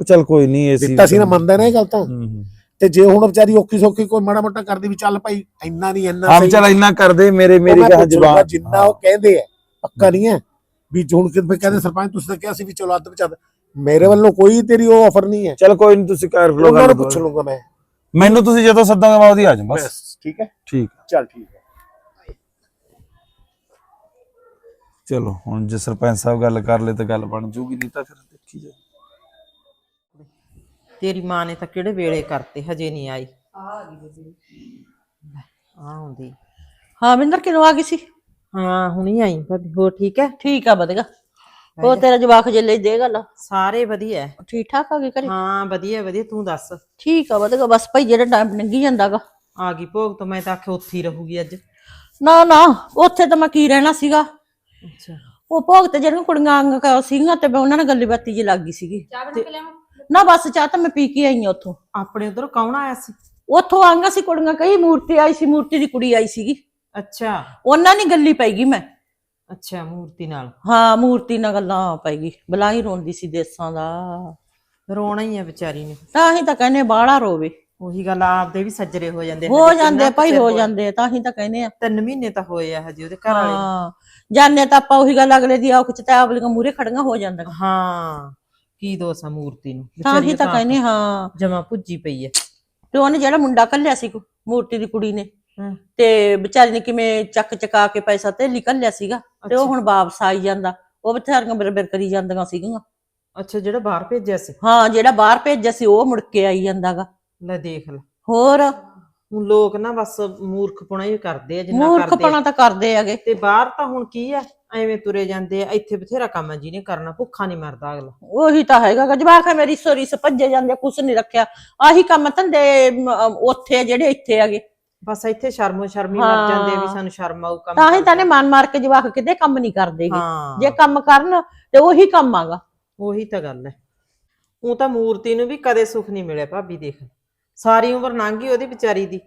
ਉਹ ਚੱਲ ਕੋਈ ਨਹੀਂ ਏਸੀ ਦਿੱਤਾ ਸੀ ਨਾ ਮੰਨਦਾ ਨਾ ਇਹ ਗੱਲ ਤਾਂ। ਹੂੰ ਹੂੰ। ਤੇ ਜੇ ਹੁਣ ਵਿਚਾਰੀ ਔਖੀ ਸੌਖੀ ਕੋਈ ਮਾੜਾ ਮੋਟਾ ਕਰਦੀ ਵੀ ਚੱਲ ਭਾਈ ਇੰਨਾ ਨਹੀਂ ਇੰਨਾ ਆਮ ਚੱਲ ਇੰਨਾ ਕਰਦੇ ਮੇਰੇ ਮੇਰੀ ਕਹਾ ਜਵਾਬ ਜਿੰਨਾ ਉਹ ਕਹਿੰਦੇ ਆ ਪੱਕਾ ਨਹੀਂ ਹੈ। ਵੀ ਹੁਣ ਕਿਤੇ ਕਹਿੰਦੇ ਸਰਪੰਚ ਤੁਸੀਂ ਤਾਂ ਕਿਹਾ ਸੀ ਵੀ ਚਲੋ ਅੱਧ ਵਿਚਾਰ ਮੇਰੇ ਵੱਲੋਂ ਕੋਈ ਤੇਰੀ ਉਹ ਆਫਰ ਨਹੀਂ ਹੈ। ਚੱਲ ਕੋਈ ਨਹੀਂ ਤੁਸੀਂ ਕਰ ਲਓ ਉਹਨਾਂ ਨੂੰ ਪੁੱਛ ਲੂੰਗਾ ਮੈਂ। ਮੈਨੂੰ ਤੁਸੀਂ ਜਦੋਂ ਸੱਦਾਂਗੇ ਮੈਂ ਉਹਦੀ ਆ ਜਾਵਾਂ ਬਸ। ਬਸ ਠੀਕ ਹੈ? ਠੀਕ ਚੱਲ ਠੀਕ ਹੈ। ਚਲੋ ਹੁਣ ਜੇ ਸਰਪੰਚ ਸਾਹਿਬ ਗੱਲ ਕਰ ਲੈ ਤਾਂ ਗੱਲ ਬਣ ਜੂਗੀ ਨਹੀਂ ਤਾਂ ਫਿਰ ਦੇਖੀ ਜਾ ਤੇਰੀ ਮਾਂ ਨੇ ਤਾਂ ਕਿਹੜੇ ਵੇਲੇ ਕਰਤੇ ਹਜੇ ਨਹੀਂ ਆਈ। ਆ ਗਈ ਬੇਬੀ ਆ ਹੁੰਦੀ ਹਾਂ ਮਿੰਦਰ ਕਿਦੋਂ ਆ ਗਈ ਸੀ? ਹਾਂ ਹੁਣੀ ਆਈ ਭਾਬੀ ਹੋਰ ਠੀਕ ਹੈ? ਠੀਕ ਆ ਵਧੀਆ। ਉਹ ਤੇਰਾ ਜਵਾਕ ਜੇ ਲੈ ਦੇ ਗੱਲ ਸਾਰੇ ਵਧੀਆ ਹੈ। ਠੀਕ ਠਾਕ ਆ ਗਈ ਘਰੇ? ਹਾਂ ਵਧੀਆ ਵਧੀਆ ਤੂੰ ਦੱਸ। ਠੀਕ ਆ ਵਧੀਆ ਬਸ ਭਾਈ ਜਿਹੜਾ ਟਾਈਮ ਲੰਘੀ ਜਾਂਦਾਗਾ। ਆ ਗਈ ਭੋਗ ਤੋਂ ਮੈਂ ਤਾਂ ਆਖਿਆ ਉੱਥੇ ਹੀ ਰਹੂਗੀ ਅੱਜ। ਨਾ ਨਾ ਉੱਥੇ ਤਾਂ ਮੈਂ ਕੀ ਰਹਿਣਾ ਸੀਗਾ। ਅੱਛਾ। ਉਹ ਭੋਗ ਤੇ ਜਿਹੜੀਆਂ ਕੁੜੀਆਂ ਅੰਗ ਕ- ਸੀਗੀਆਂ ਤੇ ਮੈਂ ਉਹਨਾਂ ਨਾਲ ਗੱਲੀ ਬਾਤੀ ਜੀ ਲੱਗ ਗਈ ਸੀਗੀ। ਨਾ ਬਸ ਚਾਹ ਤਾਂ ਮੈਂ ਪੀ ਕੇ ਆਈ ਆ ਉੱਥੋਂ। ਆਪਣੇ ਉਧਰ ਕੌਣ ਆਇਆ ਸੀ? ਉੱਥੋਂ ਆਂਗਾ ਸੀ ਕੁੜੀਆਂ ਕਈ ਮੂਰਤੀ ਆਈ ਸੀ ਮੂਰਤੀ ਦੀ ਕੁੜੀ ਆਈ ਸੀਗੀ। ਅੱਛਾ। ਉਹਨਾਂ ਨੇ ਗੱਲੀ ਪੈ ਗਈ ਮੈਂ। ਅੱਛਾ ਮੂਰਤੀ ਨਾਲ। ਹਾਂ ਮੂਰਤੀ ਨਾਲ ਗੱਲਾਂ ਪੈ ਗਈ। ਬਲਾਈ ਰੋਂਦੀ ਸੀ ਦੇਸਾਂ ਦਾ। ਰੋਣਾ ਹੀ ਆ ਵਿਚਾਰੀ ਨੇ। ਤਾਂ ਹੀ ਤਾਂ ਕਹਿੰਦੇ ਬਾਹਲਾ ਰੋਵੇ। ਉਹੀ ਗੱਲ ਆਪਦੇ ਵੀ ਸੱਜਰੇ ਹੋ ਜਾਂਦੇ ਹੋ ਜਾਂਦੇ ਭਾਈ ਹੋ? ਜਾਂਦੇ ਤਾਂ ਹੀ ਤਾਂ ਕਹਿੰਦੇ ਆ। ਤਿੰਨ ਮਹੀਨੇ ਤਾਂ ਹੋਏ ਆ ਹਜੇ ਉਹਦੇ ਘਰ ਵਾਲੇ। ਹਾਂ ਜਾਣੇ ਤਾਂ ਆਪਾਂ ਉਹੀ ਗੱਲ ਅਗਲੇ ਦੀ ਔਖ ਚ ਤਾਂ ਅਗਲੀਆਂ ਮੂਰੇ ਖੜੀਆਂ ਹੋ ਜਾਂਦੀਆਂ। ਹਾਂ ਕੀ ਦੋਸਾ ਮੂਰਤੀ ਨੂੰ। ਤਾਂ ਹੀ ਤਾਂ ਕਹਿੰਦੇ ਹਾਂ। ਜਮਾ ਭੁੱਜੀ ਪਈ ਹੈ ਤੇ ਉਹਨੇ ਜਿਹੜਾ ਮੁੰਡਾ ਕੱਲਿਆ ਸੀ ਮੂਰਤੀ ਦੀ ਕੁੜੀ ਨੇ। ਹਾਂ। ਤੇ ਵਿਚਾਰੀ ਨੇ ਕਿਵੇਂ ਚੱਕ ਚਕਾ ਕੇ ਪੈਸਾ ਤੇ ਕੱਲਿਆ ਸੀਗਾ ਤੇ ਉਹ। ਹੁਣ ਵਾਪਸ ਆਈ ਜਾਂਦਾ। ਉਹ ਵਿਚਾਰੀਆਂ ਬਰਬਰ ਕਰੀ ਜਾਂਦੀਆਂ ਸੀਗੀਆਂ। ਅੱਛਾ ਜਿਹੜਾ ਬਾਹਰ ਭੇਜਿਆ ਸੀ? ਹਾਂ ਜਿਹੜਾ ਬਾਹਰ ਭੇਜਿਆ ਸੀ ਉਹ ਮੁੜ ਕੇ ਆਈ ਜਾਂਦਾਗਾ। ਲੈ ਦੇਖ ਲੈ। ਹੋਰ? ਹੁਣ ਲੋਕ ਨਾ ਬਸ ਮੂਰਖਪੁਣਾ ਹੀ ਕਰਦੇ ਆ ਜਿੰਨਾ ਕਰਦੇ ਮੂਰਖਪਣਾ ਤਾਂ ਕਰਦੇ ਹੈਗੇ। ਤੇ ਬਾਹਰ ਤਾਂ ਹੁਣ ਕੀ ਆ? ਐਵੇਂ ਤੁਰੇ ਜਾਂਦੇ ਆ ਇੱਥੇ ਬਥੇਰਾ ਕੰਮ ਆ ਜਿਹਨੇ ਕਰਨਾ ਭੁੱਖਾ ਨਹੀਂ ਮਰਦਾ ਅਗਲਾ। ਉਹੀ ਤਾਂ ਹੈਗਾ ਗਾ। ਜਵਾਕ ਮੇਰੀ ਸੋਰੀ ਸ ਭੱਜੇ ਜਾਂਦੇ ਕੁਛ ਨਹੀਂ ਰੱਖਿਆ। ਆਹੀ ਕੰਮ ਧੰਦੇ ਮ, ਉੱਥੇ ਆ ਜਿਹੜੇ ਇੱਥੇ ਹੈਗੇ। ਬਸ ਇੱਥੇ ਸ਼ਰਮੋ ਸ਼ਰਮੀ ਮਰ ਜਾਂਦੇ ਆ ਵੀ। ਸਾਨੂੰ ਸ਼ਰਮ ਆਊ ਕੰਮ ਤਾਂ ਹੀ ਤਾਂ ਨੇ ਮਨ ਮਾਰ ਕੇ ਜਵਾਕ ਕਿਤੇ ਕੰਮ ਨਹੀਂ ਕਰਦੇ ਗੇ। ਹਾਂ। ਜੇ ਕੰਮ ਕਰਨ ਤੇ ਉਹੀ ਕੰਮ ਆਗਾ। ਉਹੀ ਤਾਂ ਗੱਲ ਹੈ ਉਹ ਤਾਂ ਮੂਰਤੀ ਨੂੰ ਵੀ ਕਦੇ ਸੁੱਖ ਨਹੀਂ ਮਿਲਿਆ ਭਾਬੀ ਦੇਖ। ਸਾਰੀ ਉਮਰ ਲੰਘ ਉਹਦੀ ਵਿਚਾਰੀ ਦੀ।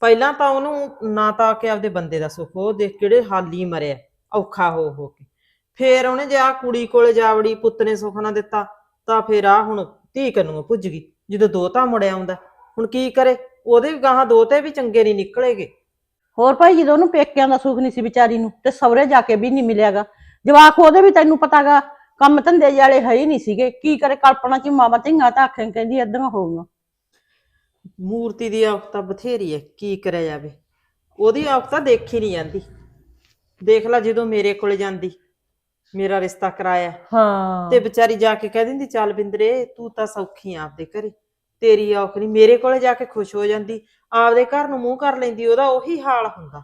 ਪਹਿਲਾਂ ਤਾਂ ਉਹਨੂੰ ਨਾ ਤਾਂ ਕਿ ਆਪਦੇ ਬੰਦੇ ਦਾ ਸੁੱਖ ਉਹ ਦੇਖ ਕਿਹੜੇ ਹਾਲੀ ਮਰਿਆ ਔਖਾ ਹੋ ਹੋ ਕੇ। ਫੇਰ ਉਹਨੇ ਜੇ ਆ ਕੁੜੀ ਕੋਲੇ ਜਾਵੜੀ ਪੁੱਤ ਨੇ ਸੁੱਖ ਨਾ ਦਿੱਤਾ ਤਾਂ ਫੇਰ ਆ ਹੁਣ ਧੀ ਕੰਨੂ ਭੁੱਜ ਗਈ ਜਦੋਂ ਦੋਤਾ ਮੁੜਿਆ ਆਉਂਦਾ। ਹੁਣ ਕੀ ਕਰੇ? ਉਹਦੇ ਵੀ ਗਾਹਾਂ ਦੋਤੇ ਵੀ ਚੰਗੇ ਨਹੀਂ ਨਿਕਲੇਗੇ। ਹੋਰ ਭਾਈ ਜਦੋਂ ਉਹਨੂੰ ਪੇਕਿਆਂ ਦਾ ਸੁੱਖ ਨਹੀਂ ਸੀ ਵਿਚਾਰੀ ਨੂੰ ਤੇ ਸਹੁਰੇ ਜਾ ਕੇ ਵੀ ਨਹੀਂ ਮਿਲਿਆਗਾ। ਜਵਾਕ ਉਹਦੇ ਵੀ ਤੈਨੂੰ ਪਤਾਗਾ ਕੰਮ ਧੰਦੇ ਵਾਲੇ ਹੈ ਹੀ ਨਹੀਂ ਸੀਗੇ। ਕੀ ਕਰੇ ਕਲਪਨਾ ਚ ਮਾਵਾ ਧੀਆਂ ਤਾਂ ਆਖੇ ਕਹਿੰਦੀ ਏਦਾਂ ਹੋਊਗਾ। ਮੂਰਤੀ ਦੀ ਔਖ ਤਾਂ ਬਥੇਰੀ ਹੈ ਕੀ ਕਰਿਆ ਜਾਵੇ। ਉਹਦੀ ਔਖ ਤਾਂ ਦੇਖੀ ਨਹੀਂ ਜਾਂਦੀ। ਦੇਖ ਲੈ ਜਦੋਂ ਮੇਰੇ ਕੋਲੇ ਜਾਂਦੀ ਮੇਰਾ ਰਿਸ਼ਤਾ ਕਰਾਇਆ। ਹਾਂ। ਤੇ ਵਿਚਾਰੀ ਜਾ ਕੇ ਕਹਿ ਦਿੰਦੀ ਚੱਲ ਬਿੰਦਰੇ ਤੂੰ ਤਾਂ ਸੌਖੀ ਆਂ ਆਪਦੇ ਘਰੇ। ਤੇਰੀ ਔਖ ਨਹੀਂ ਮੇਰੇ ਕੋਲੇ ਜਾ ਕੇ ਖੁਸ਼ ਹੋ ਜਾਂਦੀ ਆਪਦੇ ਘਰ ਨੂੰ ਮੂੰਹ ਕਰ ਲੈਂਦੀ ਉਹਦਾ ਉਹੀ ਹਾਲ ਹੁੰਦਾ।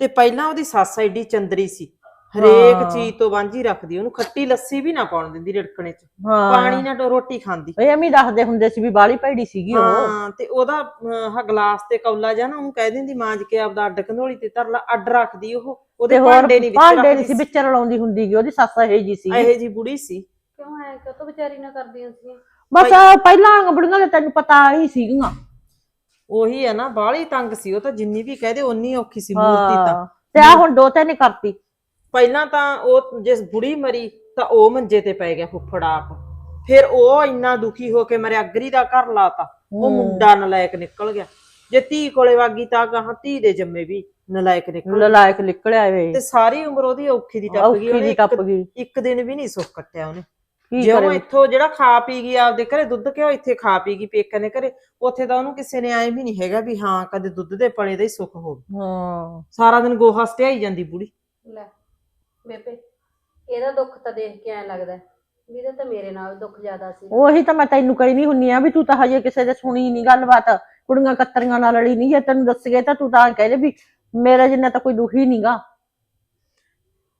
ਤੇ ਪਹਿਲਾਂ ਉਹਦੀ ਸੱਸ ਐਡੀ ਚੰਦਰੀ ਸੀ ਹਰੇਕ। ਚੀਜ਼ ਤੋਂ ਵਾਂਝੀ ਰੱਖਦੀ ਉਹਨੂੰ ਖੱਟੀ ਲੱਸੀ ਵੀ ਨਾ ਪਾਉਣ ਦਿੰਦੀ ਰਿੜਕਣੇ ਚ ਪਾਣੀ ਨਾਲ ਰੋਟੀ ਖਾਂਦੀ। ਇਹ ਐਵੇਂ ਦੱਸਦੇ ਹੁੰਦੇ ਸੀ ਵੀ ਬਾਲੀ ਭੈੜੀ ਸੀਗੀ ਉਹ। ਹਾਂ ਤੇ ਉਹਦਾ ਹ ਗਲਾਸ ਤੇ ਕੌਲਾ ਜਾਂ ਨਾ ਉਹ ਕਹਿ ਦਿੰਦੀ ਮਾਂਜ ਕੇ ਆਪਦਾ ਅੱਡ ਕੰਧੋਲੀ ਤੇ ਧਰ ਲਾ ਅੱਡ ਰੱਖਦੀ ਉਹ ਉਹਦੇ ਭਾਂਡੇ ਨਹੀਂ ਵਿੱਚ ਭਾਂਡੇ ਨਹੀਂ ਸੀ ਵਿੱਚ ਰਲਾਉਂਦੀ ਹੁੰਦੀ ਗੀ ਉਹਦੀ ਸੱਸ ਇਹ ਜੀ ਸੀ ਇਹੋ ਜੀ ਬੁੜੀ ਸੀ। ਕਿਉਂ ਐ ਕਦੋਂ ਵਿਚਾਰੀ ਨਾ ਕਰਦੀਆਂ ਸੀ ਬਸ ਆਹ ਪਹਿਲਾਂ ਵਾਲੀਆਂ ਬੁੜੀਆਂ ਦੇ ਤੈਨੂੰ ਪਤਾ ਹੀ ਸੀਗੀਆਂ। ਉਹੀ ਹੈ ਨਾ ਬਾਹਲੀ ਤੰਗ ਸੀ ਉਹ ਤਾਂ ਜਿੰਨੀ ਵੀ ਕਹਦੇ ਓਨੀ ਔਖੀ ਸੀ ਮੂਰਤੀ ਤਾਂ। ਹਾਂ ਤੇ ਆ ਹੁਣ ਦੋ ਤਿੰਨ ਕਰਤੀ। ਪਹਿਲਾਂ ਤਾਂ ਉਹ ਜਿਸ ਬੁੜੀ ਮਰੀ ਤਾਂ ਉਹ ਮੰਜੇ ਤੇ ਪੈ ਗਿਆ ਫੁੱਫੜ ਆਪ। ਫਿਰ ਉਹ ਇੰਨਾ ਦੁਖੀ ਹੋ ਕੇ ਮਰਿਆ ਅਗਰੀ ਦਾ ਘਰ ਲਾਤਾ। ਉਹ। ਮੁੰਡਾ ਨਲਾਇਕ ਨਿਕਲ ਗਿਆ। ਜੇ ਧੀ ਕੋਲੇ ਵਾਗੀ ਤਾਂ ਗਾਹਾਂ ਧੀ ਦੇ ਜੰਮੇ ਵੀ ਨਲਾਇਕ ਨਿਕਲ ਗਏ। ਲਲਾਇਕ ਨਿਕਲਿਆ ਵੇ। ਤੇ ਸਾਰੀ ਉਮਰ ਉਹਦੀ ਔਖੀ ਦੀ ਟੱਪ ਗਈ ਔਖੀ ਉਹਨੇ ਦੀ ਇੱਕ- ਟੱਪ ਗਈ। ਇੱਕ ਦਿਨ ਵੀ ਨਹੀਂ ਸੁੱਖ ਕੱਟਿਆ ਉਹਨੇ। ਕੀ ਜੇ ਉਹ ਕਰੇ? ਇੱਥੋਂ ਜਿਹੜਾ ਖਾ ਪੀ ਗਈ ਆਪਦੇ ਘਰੇ ਦੁੱਧ ਘਿਓ ਇੱਥੇ ਖਾ ਪੀ ਗਈ ਪੇਕਿਆਂ ਦੇ ਘਰੇ ਉੱਥੇ ਤਾਂ ਉਹਨੂੰ ਕਿਸੇ ਨੇ ਐ ਵੀ ਨਹੀਂ ਹੈਗਾ ਵੀ ਹਾਂ ਕਦੇ ਦੁੱਧ ਦੇ ਪਲੇ ਦਾ ਹੀ ਸੁੱਖ ਹੋਵੇ। ਹਾਂ। ਸਾਰਾ ਦਿਨ ਗੋਹਾ ਸਟਿਆਈ ਜਾਂਦੀ ਬੁੜੀ। ਲੈ ਬੇਬੇ ਇਹਦਾ ਦੁੱਖ ਤਾਂ ਦੇਖ ਕੇ ਐ ਲੱਗਦਾ ਹੈ ਵੀ ਇਹਦਾ ਤਾਂ ਮੇਰੇ ਨਾਲ ਦੁੱਖ ਜ਼ਿਆਦਾ ਸੀ। ਉਹੀ ਤਾਂ ਮੈਂ ਤੈਨੂੰ ਕਹਿਨੀ ਹੁੰਨੀ ਆ ਵੀ ਤੂੰ ਤਾਂ ਹਜੇ ਕਿਸੇ ਦੇ ਸੁਣੀ ਨਹੀਂ ਗੱਲਬਾਤ ਕੁੜੀਆਂ ਕੱਤਰੀਆਂ ਨਾਲ ਲੜੀ ਨਹੀਂ ਜੇ ਤੈਨੂੰ ਦੱਸ ਗਏ ਤਾਂ ਤੂੰ ਤਾਂ ਕਹਿ ਦੇ ਵੀ ਮੇਰਾ ਜਿੰਨਾ ਤਾਂ ਕੋਈ ਦੁਖੀ ਨਹੀਂਗਾ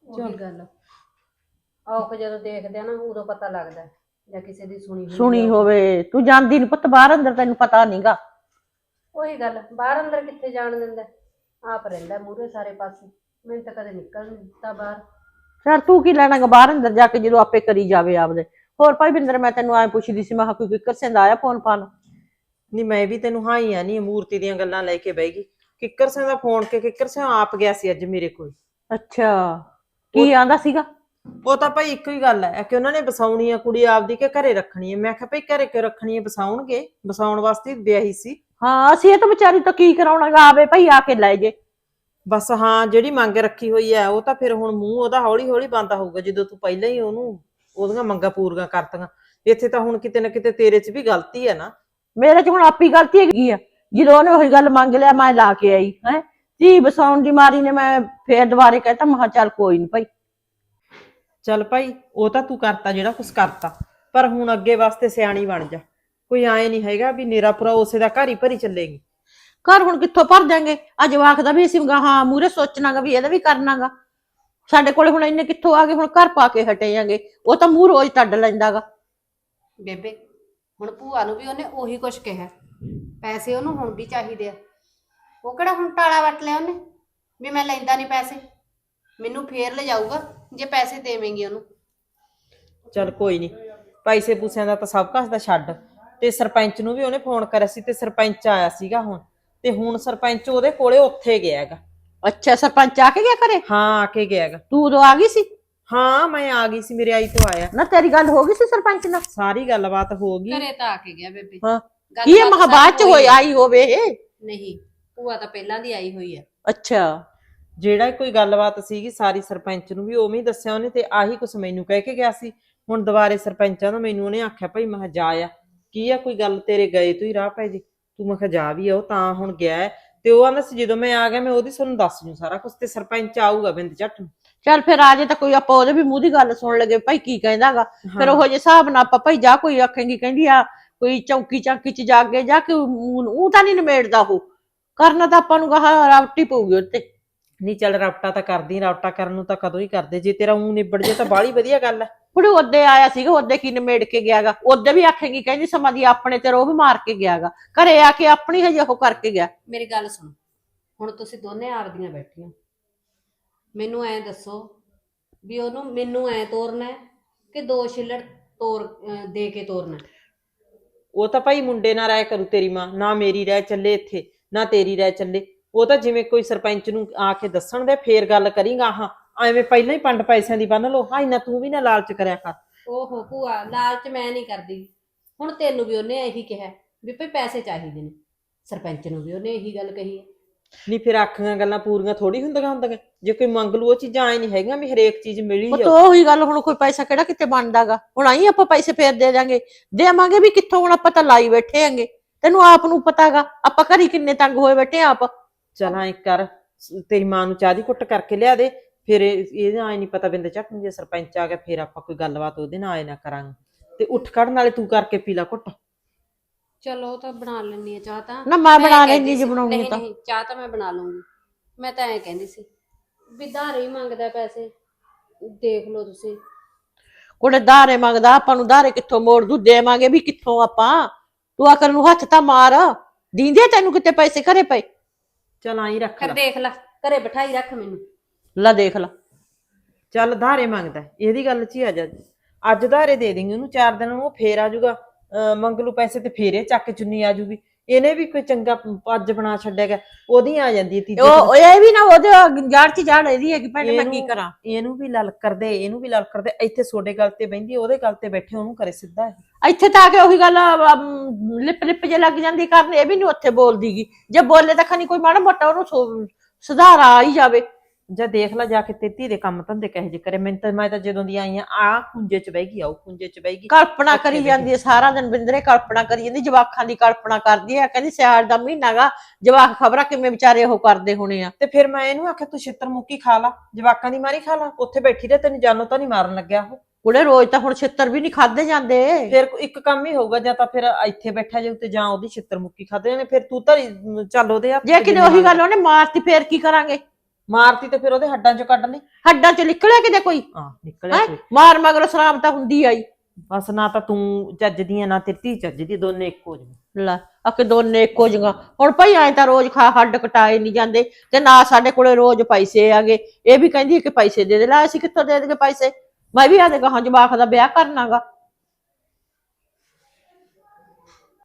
ਉਹੀ ਗੱਲ ਔਖ ਜਦੋਂ ਦੇਖਦੇ ਆ ਨਾ ਉਦੋਂ ਪਤਾ ਲੱਗਦਾ ਹੈ, ਜਾਂ ਕਿਸੇ ਦੀ ਸੁਣੀ ਹੋਈ ਸੁਣੀ। ਹੋਵੇ। ਤੂੰ ਜਾਂਦੀ ਨਹੀਂ ਪੁੱਤ ਬਾਹਰ ਅੰਦਰ ਤੈਨੂੰ ਪਤਾ ਨਹੀਂਗਾ ਉਹੀ ਗੱਲ ਬਾਹਰ ਅੰਦਰ ਕਿੱਥੇ ਜਾਣ ਦਿੰਦਾ ਆਪ ਰਹਿੰਦਾ ਮੂਰੇ ਸਾਰੇ ਪਾਸੇ। ਮੈਨੂੰ ਤਾਂ ਕਦੇ ਨਿਕਲ ਨਹੀਂ ਦਿੱਤਾ ਬਾਹਰ। ਚਲ ਤੂੰ ਕੀ ਲੈਣਾਗਾ ਬਾਹਰ ਅੰਦਰ ਜਾ ਕੇ ਜਦੋਂ ਆਪੇ ਕਰੀ ਜਾਵੇ ਆਪਦੇ। ਹੋਰ ਭਾਈ ਬਿੰਦਰ ਮੈਂ ਤੈਨੂੰ ਐ ਪੁੱਛਦੀ ਸੀ ਮੈਂ ਕਿਹਾ ਕੋਈ ਕਿੱਕਰ ਸਿੰਦਾ ਆਇਆ ਫੋਨ ਪਾਣ ਨਹੀਂ ਮੈਂ ਵੀ ਤੈਨੂੰ ਹਾਂ ਹੀ ਆ ਨਹੀਂ ਮੂਰਤੀ ਦੀਆਂ ਗੱਲਾਂ ਲੈ ਕੇ ਬਹਿ ਗਈ। ਕਿੱਕਰ ਸਿੰਘ ਦਾ ਫੋਨ ਕੇ ਕਿੱਕਰ ਸਿੰਘ ਆਪ ਗਿਆ ਸੀ ਅੱਜ ਮੇਰੇ ਕੋਲ। ਅੱਛਾ ਕੀ ਆਂਦਾ ਸੀਗਾ? ਉਹ ਤਾਂ ਭਾਈ ਇੱਕੋ ਹੀ ਗੱਲ ਹੈ ਕਿ ਉਹਨਾਂ ਨੇ ਵਸਾਉਣੀ ਆ ਕੁੜੀ ਆਪਦੀ ਕਿ ਘਰੇ ਰੱਖਣੀ ਹੈ। ਮੈਂ ਕਿਹਾ ਭਾਈ ਘਰੇ ਕਿਉਂ ਰੱਖਣੀ ਹੈ? ਵਸਾਉਣਗੇ। ਵਸਾਉਣ ਵਾਸਤੇ ਵਿਆਹੀ ਸੀ। ਹਾਂ ਅਸੀਂ ਇਹ ਤਾਂ ਵਿਚਾਰੀ ਤੋਂ ਕੀ ਕਰਾਉਣਾਗਾ ਆਵੇ ਭਾਈ ਆ ਕੇ ਲੈ ਜੇ। ਬਸ ਹਾਂ ਜਿਹੜੀ ਮੰਗ ਰੱਖੀ ਹੋਈ ਹੈ ਉਹ ਤਾਂ ਫਿਰ ਹੁਣ ਮੂੰਹ ਉਹਦਾ ਹੌਲੀ ਹੌਲੀ ਬੰਦ ਹੋਊਗਾ ਜਦੋਂ ਤੂੰ ਪਹਿਲਾਂ ਹੀ ਉਹਨੂੰ ਉਹਦੀਆਂ ਮੰਗਾਂ ਪੂਰੀਆਂ ਕਰਤੀਆਂ। ਇੱਥੇ ਤਾਂ ਹੁਣ ਕਿਤੇ ਨਾ ਕਿਤੇ ਤੇਰੇ 'ਚ ਵੀ ਗਲਤੀ ਹੈ ਨਾ। ਮੇਰੇ ਚ ਹੁਣ ਆਪੀ ਗਲਤੀ ਹੈਗੀ ਆ। ਜਦੋਂ ਉਹਨੇ ਉਹੀ ਗੱਲ ਮੰਗ ਲਿਆ ਮੈਂ ਲਾ ਕੇ ਆਈ ਹੈ। ਧੀ ਬਸਾਉਣ ਦੀ ਮਾਰੀ ਨੇ ਮੈਂ ਫੇਰ ਦੁਬਾਰੇ ਕਹਿਤਾ ਮੈਂ ਕਿਹਾ ਚੱਲ ਕੋਈ ਨਹੀਂ ਭਾਈ। ਚੱਲ ਭਾਈ ਉਹ ਤਾਂ ਤੂੰ ਕਰਤਾ ਜਿਹੜਾ ਕੁਛ ਕਰਤਾ ਪਰ ਹੁਣ ਅੱਗੇ ਵਾਸਤੇ ਸਿਆਣੀ ਬਣ ਜਾ। ਕੋਈ ਆਏ ਨਹੀਂ ਹੈਗਾ ਵੀ ਨਿਰਾਪੁਰਾ ਉਸੇ ਦਾ ਘਰ ਹੀ ਭਰੀ ਚੱਲੇਗੀ। ਘਰ ਹੁਣ ਕਿੱਥੋਂ ਭਰ ਜਾਾਂਗੇ ਅੱਜ ਜਵਾਕ ਦਾ ਵੀ ਅਸੀਂ ਹਾਂ ਮੂਰੇ ਸੋਚਣਾਗਾ ਵੀ ਇਹਦਾ ਵੀ ਕਰਨਾਗਾ। ਸਾਡੇ ਕੋਲੇ ਹੁਣ ਇੰਨੇ ਕਿੱਥੋਂ ਆ ਗਏ ਹੁਣ ਘਰ ਪਾ ਕੇ ਹਟੇ ਜਾਂਗੇ ਉਹ ਤਾਂ ਮੂੰਹ ਰੋਜ਼ ਟੱਡ ਲੈਂਦਾਗਾ। ਬੇਬੇ ਹੁਣ ਭੂਆ ਨੂੰ ਵੀ ਉਹਨੇ ਉਹੀ ਕੁਝ ਕਿਹਾ। ਪੈਸੇ ਉਹਨੂੰ ਹੁਣ ਵੀ ਚਾਹੀਦੇ ਆ। ਉਹ ਕਿਹੜਾ ਹੁਣ ਟਾਲਾ ਵੱਟ ਲਿਆ ਉਹਨੇ? ਵੀ ਮੈਂ ਲੈਂਦਾ ਨਹੀਂ ਪੈਸੇ। ਮੈਨੂੰ ਫੇਰ ਲਿਜਾਊਗਾ। ਜੇ ਪੈਸੇ ਦੇਵੇਂਗੀ ਉਹਨੂੰ। ਚੱਲ ਕੋਈ ਨਹੀਂ ਪੈਸੇ ਪੂਸਿਆਂ ਦਾ ਤਾਂ ਸਭ ਕੁਝ ਦਾ ਛੱਡ। ਤੇ ਸਰਪੰਚ ਨੂੰ ਵੀ ਉਹਨੇ ਫੋਨ ਕਰਿਆ ਸੀ ਤੇ ਸਰਪੰਚ ਆਇਆ ਸੀਗਾ ਹੁਣ। ਤੇ ਹੁਣ ਸਰਪੰਚ ਉਹਦੇ ਕੋਲੇ ਉੱਥੇ ਗਿਆ ਹੈਗਾ। ਅੱਛਾ ਸਰਪੰਚ ਆ ਕੇ ਗਿਆ ਘਰੇ? ਹਾਂ ਆ ਕੇ ਗਿਆ ਹੈਗਾ। ਤੂੰ ਉਦੋਂ ਆ ਗਈ ਸੀ? ਹਾਂ ਮੈਂ ਆ ਗਈ ਸੀ ਮੇਰੇ ਆਈ ਤੋਂ ਆਇਆ। ਨਾ ਤੇਰੀ ਗੱਲ ਹੋ ਗਈ ਸੀ ਸਰਪੰਚ ਨਾਲ? ਸਾਰੀ ਗੱਲਬਾਤ ਹੋ ਗਈ। ਘਰੇ ਤਾਂ ਆ ਕੇ ਗਿਆ ਬੇਬੇ। ਹਾਂ। ਕੀ ਇਹ ਮਹਾ ਬਾਅਦ ਚ ਹੋਈ। ਆਈ ਹੋਵੇ ਇਹ? ਨਹੀਂ ਭੂਆ ਤਾਂ ਪਹਿਲਾਂ ਦੀ ਆਈ ਹੋਈ ਆ। ਅੱਛਾ। ਜਿਹੜਾ ਕੋਈ ਗੱਲਬਾਤ ਸੀਗੀ ਸਾਰੀ ਸਰਪੰਚ ਨੂੰ ਵੀ ਉਵੇਂ ਹੀ ਦੱਸਿਆ ਉਹਨੇ ਤੇ ਆਹੀ ਕੁਛ ਮੈਨੂੰ ਕਹਿ ਕੇ ਗਿਆ ਸੀ। ਹੁਣ ਦੁਬਾਰੇ ਸਰਪੰਚਾਂ ਨੂੰ ਮੈਨੂੰ ਉਹਨੇ ਆਖਿਆ ਭਾਈ ਮੈਂ ਕਿਹਾ ਜਾ ਆ। ਕੀ ਆ ਕੋਈ ਗੱਲ? ਤੇਰੇ ਗਏ ਤੂੰ ਹੀ ਰਾਹ ਪੈ ਜੀ। ਤੂੰ ਮੈਂ ਕਿਹਾ ਜਾ ਵੀ ਆ ਉਹ ਤਾਂ ਹੁਣ ਗਿਆ ਹੈ। ਤੇ ਉਹ ਆਂਦਾ ਸੀ ਜਦੋਂ ਮੈਂ ਆ ਗਿਆ ਮੈਂ ਉਹਦੀ ਤੁਹਾਨੂੰ ਦੱਸ ਜੂ ਸਾਰਾ ਕੁਝ ਤੇ ਸਰਪੰਚ ਆਊਗਾ ਬਿੰਦ ਝੱਟ ਨੂੰ। ਚੱਲ ਫਿਰ ਆ ਜੇ ਤਾਂ ਕੋਈ ਆਪਾਂ ਉਹਦੇ ਵੀ ਮੂੰਹ ਦੀ ਗੱਲ ਸੁਣ ਲਗੇ ਭਾਈ ਕੀ ਕਹਿੰਦਾਗਾ? ਫਿਰ। ਉਹ ਜੇ ਹਿਸਾਬ ਨਾਲ ਆਪਾਂ ਭਾਈ ਜਾ ਕੋਈ ਆਖੇਂਗੀ ਕਹਿੰਦੀ ਆ ਕੋਈ ਚੌਕੀ ਚਾਕੀ ਚ ਜਾ ਕੇ ਜਾ ਕੇ ਉਹ ਤਾਂ ਨਹੀਂ ਨਿਮੇੜਦਾ ਉਹ। ਕਰਨਾ ਤਾਂ ਆਪਾਂ ਨੂੰ ਕਹਾ ਰਾਵਟੀ ਪਊਗੀ ਉੱਤੇ। ਨਹੀਂ ਚੱਲ ਰਾਵਟਾ ਤਾਂ ਕਰਦੀ ਰਾਵਟਾ ਕਰਨ ਨੂੰ ਤਾਂ ਕਦੋਂ ਹੀ ਕਰਦੇ ਜੇ ਤੇਰਾ ਉਂ ਨਿਬੜ ਜੇ ਤਾਂ ਬਾਹਲੀ ਵਧੀਆ ਗੱਲ ਹੈ। ਕੁੜੀ ਉਹਦੇ ਆਇਆ ਸੀਗਾ ਉਹਦੇ ਕੀ ਨਿਮੇੜ ਕੇ ਗਿਆਗਾ ਉਹਦੇ ਵੀ ਆਖੇਂਗੀ ਕਹਿੰਦੀ ਸਮਾਂ ਦੀ ਆਪਣੇ ਤੇ ਰੋਹ ਮਾਰ ਕੇ ਗਿਆਗਾ ਘਰੇ ਆ ਕੇ ਆਪਣੀ ਹਜੇ ਉਹ ਕਰਕੇ ਗਿਆ। ਮੇਰੀ ਗੱਲ ਸੁਣ ਹੁਣ ਤੁਸੀਂ ਦੋਨੇ ਆਪਦੀਆਂ ਬੈਠੀਆਂ। ਮੈਨੂੰ ਐ ਦੱਸੋ ਵੀ ਉਹਨੂੰ ਮੈਨੂੰ ਐ ਤੋਰਨਾ ਹੈ ਕਿ ਦੋ ਛਿੱਲੜ ਤੋਰ ਅਹ ਦੇ ਕੇ ਤੋਰਨਾ ਹੈ? ਉਹ ਤਾਂ ਭਾਈ ਮੁੰਡੇ ਨਾਲ ਰਾਇ ਕਰੂ ਤੇਰੀ ਮਾਂ ਨਾ ਮੇਰੀ ਰਾਇ ਚੱਲੇ ਇੱਥੇ ਨਾ ਤੇਰੀ ਰਾਇ ਚੱਲੇ। ਉਹ ਤਾਂ ਜਿਵੇਂ ਕੋਈ ਸਰਪੰਚ ਨੂੰ ਆ ਕੇ ਦੱਸਣ ਦੇ ਫੇਰ ਗੱਲ ਕਰੀਂਗਾ ਹਾਂ ਐਵੇਂ ਪਹਿਲਾਂ ਹੀ ਪੰਡ ਪੈਸਿਆਂ ਦੀ ਬੰਨ ਲਓ। ਹਾਂ ਨਾ ਤੂੰ ਵੀ ਨਾ ਲਾਲਚ ਕਰਿਆ ਕਰ। ਓਹੋ ਭੂਆ ਲਾਲਚ ਮੈਂ ਨਹੀਂ ਕਰਦੀ। ਹੁਣ ਤੈਨੂੰ ਵੀ ਉਹਨੇ ਇਹੀ ਕਿਹਾ ਵੀ ਭਈ ਪੈਸੇ ਚਾਹੀਦੇ ਨੇ। ਸਰਪੰਚ ਨੂੰ ਵੀ ਉਹਨੇ ਇਹੀ ਗੱਲ ਕਹੀ ਹੈ। ਨਹੀਂ ਫਿਰ ਆਖੀਆਂ ਗੱਲਾਂ ਪੂਰੀਆਂ ਥੋੜੀ ਹੁੰਦੀਆਂ ਹੁੰਦੀਆਂ। ਜੇ ਕੋਈ ਮੰਗ ਲੂ ਉਹ ਚੀਜ਼ਾਂ ਐ ਨਹੀਂ ਹੈਗੀਆਂ ਵੀ ਹਰੇਕ ਚੀਜ਼ ਮਿਲੀ ਉਹ ਜਾਓ ਤਾਂ ਉਹੀ ਗੱਲ ਹੁਣ ਕੋਈ ਪੈਸਾ ਕਿਹੜਾ ਕਿਤੇ ਬਣਦਾਗਾ? ਹੁਣ ਆਈ ਆਪਾਂ ਪੈਸੇ ਫੇਰ ਦੇ ਦਾਂਗੇ ਦੇਵਾਂਗੇ ਵੀ ਕਿੱਥੋਂ ਹੁਣ ਆਪਾਂ ਤਾਂ ਲਾਈ ਬੈਠੇ ਆਂਗੇ ਤੈਨੂੰ ਆਪ ਨੂੰ ਪਤਾਗਾ ਆਪਾਂ ਘਰੀ ਕਿੰਨੇ ਤੰਗ ਹੋਏ ਬੈਠੇ ਆਂ ਆਪ। ਚਲ ਐ ਕਰ ਤੇਰੀ ਮਾਂ ਨੂੰ ਚਾਹ ਦੀ ਕੁੱਟ ਕਰਕੇ ਲਿਆ ਦੇ ਫਿਰ ਇਹ ਇਹਦਾ ਐ ਨਹੀਂ ਪਤਾ ਬਿੰਦ ਚੱਕ ਜੇ ਸਰਪੰਚ ਆ ਗਿਆ ਫਿਰ ਆਪਾਂ ਕੋਈ ਗੱਲਬਾਤ ਉਹਦੇ ਨਾਲ ਆਏ ਨਾ ਕਰਾਂਗੇ। ਤੇ ਉੱਠ ਖੜ ਨਾਲੇ ਤੂੰ ਕਰਕੇ ਪੀ ਲਾ ਕੁੱਟ ਚਲੋ ਉਹ ਤਾਂ ਬਣਾ ਲੈਣੀ ਹੈ ਚਾਹ ਤਾਂ। ਨਾ ਮੈਂ ਬਣਾ ਕਹਿੰਦੀ ਲੈਂਦੀ ਜੇ ਸੀ- ਬਣਾਉਣੀ ਨਹੀਂ, ਤਾਂ। ਨਹੀਂ ਚਾਹ ਤਾਂ ਮੈਂ ਬਣਾ ਲੂੰਗੀ ਮੈਂ ਤਾਂ ਐਂ ਕਹਿੰਦੀ ਸੀ ਵੀ ਧਾਰੇ ਹੀ ਮੰਗਦਾ ਪੈਸੇ। ਦੇਖ ਲਓ ਤੁਸੀਂ। ਕੋੜੇ ਧਾਰੇ ਮੰਗਦਾ ਆਪਾਂ ਨੂੰ ਧਾਰੇ ਕਿੱਥੋਂ ਮੋੜ ਦੂ ਦੇਵਾਂਗੇ ਵੀ ਕਿੱਥੋਂ ਆਪਾਂ। ਤੂੰ ਆਕਰ ਨੂੰ ਹੱਥ ਤਾਂ ਮਾਰ। ਦੀਂਦੇ ਤੈਨੂੰ ਕਿਤੇ ਪੈਸੇ ਘਰੇ ਪਏ? ਚਲ ਆਈ ਰੱਖ ਫਿਰ ਲੈ। ਦੇਖ ਲੈ ਘਰੇ ਬਿਠਾਈ ਰੱਖ ਮੈਨੂੰ। ਲੈ ਦੇਖ ਲੈ। ਚੱਲ ਧਾਰੇ ਮੰਗਦਾ ਹੈ। ਇਹਦੀ ਗੱਲ 'ਚ ਹੀ ਆ ਜਾ। ਅੱਜ ਧਾਰੇ ਦੇ ਦੇਂਗੇ ਉਹਨੂੰ ਚਾਰ ਦਿਨ ਉਹ ਫੇਰ ਆ ਜਾਊਗਾ। ਅਹ ਮੰਗ ਲੂ ਪੈਸੇ ਤੇ ਫੇਰੇ ਚੱਕ ਚੁੰਨੀ ਆ ਜਾਊਗੀ। ਇਹਨੇ ਵੀ ਕੋਈ ਚੰਗਾ ਪੱਜ ਬਣਾ ਛੱਡਿਆਗਾ ਉਹਦੀ ਆ ਜਾਂਦੀ ਤੀਜੇ। ਉਹ ਇਹ ਵੀ ਨਾ ਉਹਦੇ ਜੜ ਚ ਜੜ ਇਹਦੀ ਹੈ ਕਿ ਭੈਣੇ ਮੈਂ ਕੀ ਕਰਾਂ ਇਹਨੂੰ ਵੀ ਲਲ ਕਰਦੇ ਇਹਨੂੰ ਵੀ ਲਲ ਕਰਦੇ ਇੱਥੇ ਸੋਡੇ ਗੱਲ ਤੇ ਬਹਿੰਦੀ ਉਹਦੇ ਗੱਲ ਤੇ ਬੈਠੇ ਉਹਨੂੰ ਕਰੇ ਸਿੱਧਾ। ਇੱਥੇ ਤਾਂ ਆ ਕੇ ਉਹੀ ਗੱਲ ਲਿਪ ਲਿਪ ਜੇ ਲੱਗ ਜਾਂਦੀ ਕਰਨ ਇਹ ਵੀ ਨਹੀਂ ਉੱਥੇ ਬੋਲਦੀਗੀ ਜੇ ਬੋਲੇ ਤਾਂ ਖਣੀ ਕੋਈ ਮਾੜਾ ਮੋਟਾ ਉਹਨੂੰ ਸੁਧਾਰ ਆ ਹੀ ਜਾਵੇ ਜਾਂ ਦੇਖ ਲੈ ਜਾ ਕੇ ਤੇਤੀ ਦੇ ਕੰਮ ਧੰਦੇ ਕਹੇ ਜੇ ਕਰੇ। ਮੈਂ ਤਾਂ ਮੈਂ ਤਾਂ ਜਦੋਂ ਦੀ ਆਈ ਆ ਆ ਖੁੰਝੇ ਚ ਬਹਿ ਗਈ ਆ ਉਹ ਖੁੰਝੇ ਚ ਬਹਿ ਗਈ। ਕਲਪਨਾ ਕਰੀ। ਜਾਂਦੀ ਹੈ ਸਾਰਾ ਦਿਨ ਬਿੰਦਰੇ ਕਲਪਨਾ ਕਰੀ ਜਾਂਦੀ ਜਵਾਖਾਂ ਦੀ ਕਲਪਨਾ ਕਰਦੀ ਹੈ। ਕਹਿੰਦੀ ਸਿਆਲ ਦਾ ਮਹੀਨਾ ਗਾ ਜਵਾਕ ਖਬਰਾਂ ਕਿਵੇਂ ਵਿਚਾਰੇ ਉਹ ਕਰਦੇ ਹੋਣੇ ਆ। ਤੇ ਫਿਰ ਮੈਂ ਇਹਨੂੰ ਆਖਿਆ ਤੂੰ ਛਿੱਤਰ ਮੁੱਕੀ ਖਾ ਲਾ ਜਵਾਕਾਂ ਦੀ ਮਾਰੀ ਖਾ ਲਾ। ਉੱਥੇ ਬੈਠੀ ਰਹਿ ਤੈਨੂੰ ਜਾਨੋਂ ਤਾਂ ਨਹੀਂ ਮਾਰਨ ਲੱਗਿਆ ਉਹ। ਕੁੜੇ ਰੋਜ਼ ਤਾਂ ਹੁਣ ਛਿੱਤਰ ਵੀ ਨਹੀਂ ਖਾਦੇ ਜਾਂਦੇ। ਫਿਰ ਇੱਕ ਕੰਮ ਹੀ ਹੋਊਗਾ ਜਾਂ ਤਾਂ ਫਿਰ ਇੱਥੇ ਬੈਠਾ ਜਾਊ ਤੇ ਜਾਂ ਉਹਦੀ ਛਿੱਤਰ ਮੁੱਕੀ ਖਾਦੇ ਨੇ ਫਿਰ ਤੂੰ ਤਾਂ ਚੱਲ ਉਹਦੇ ਹੱਥ ਜੇ ਕਿਤੇ ਉਹੀ ਗੱਲ ਉਹਨੇ ਮਾਰਤੀ ਫੇਰ ਕੀ ਕਰਾਂਗੇ? ਮਾਰਤੀ ਤੇ ਫਿਰ ਉਹਦੇ ਹੱਡਾਂ ਚੋਂ ਕੱਢ ਹੱਡਾਂ ਚ ਨਿਕਲਿਆ ਕਿਤੇ ਕੋਈ? ਹਾਂ ਨਿਕਲਿਆ ਹੈਂ? ਕੋਈ। ਮਾਰ ਮਗਰੋਂ ਸਰਾਮ ਤਾਂ ਹੁੰਦੀ ਆਈ। ਬਸ ਨਾ ਤਾਂ ਤੂੰ ਚੱਜਦੀ ਆ ਨਾ ਤੇਰੀ ਧੀ ਚੱਜਦੀ ਦੋਨੇ ਇੱਕੋ ਜਿਹੇ। ਲੈ ਅਕੇ ਦੋਨੇ ਇੱਕੋ ਜਿਹੀਆਂ। ਹੁਣ ਭਾਈ ਐ ਤਾਂ ਰੋਜ਼ ਖਾ ਹੱਡ ਕਟਾਏ ਨਹੀਂ ਜਾਂਦੇ ਤੇ ਨਾ ਸਾਡੇ ਕੋਲੇ ਰੋਜ਼ ਪੈਸੇ ਆਗੇ। ਇਹ ਵੀ ਕਹਿੰਦੀ ਹੈ ਕਿ ਪੈਸੇ ਦੇ ਦੇ ਲੈ ਅਸੀਂ ਕਿੱਥੋਂ ਦੇ ਦੇਗੇ ਪੈਸੇ? ਮੈਂ ਵੀ ਆਦੇ ਕਹਾਂ ਜਵਾਕ ਦਾ ਵਿਆਹ ਕਰਨਾਗਾ।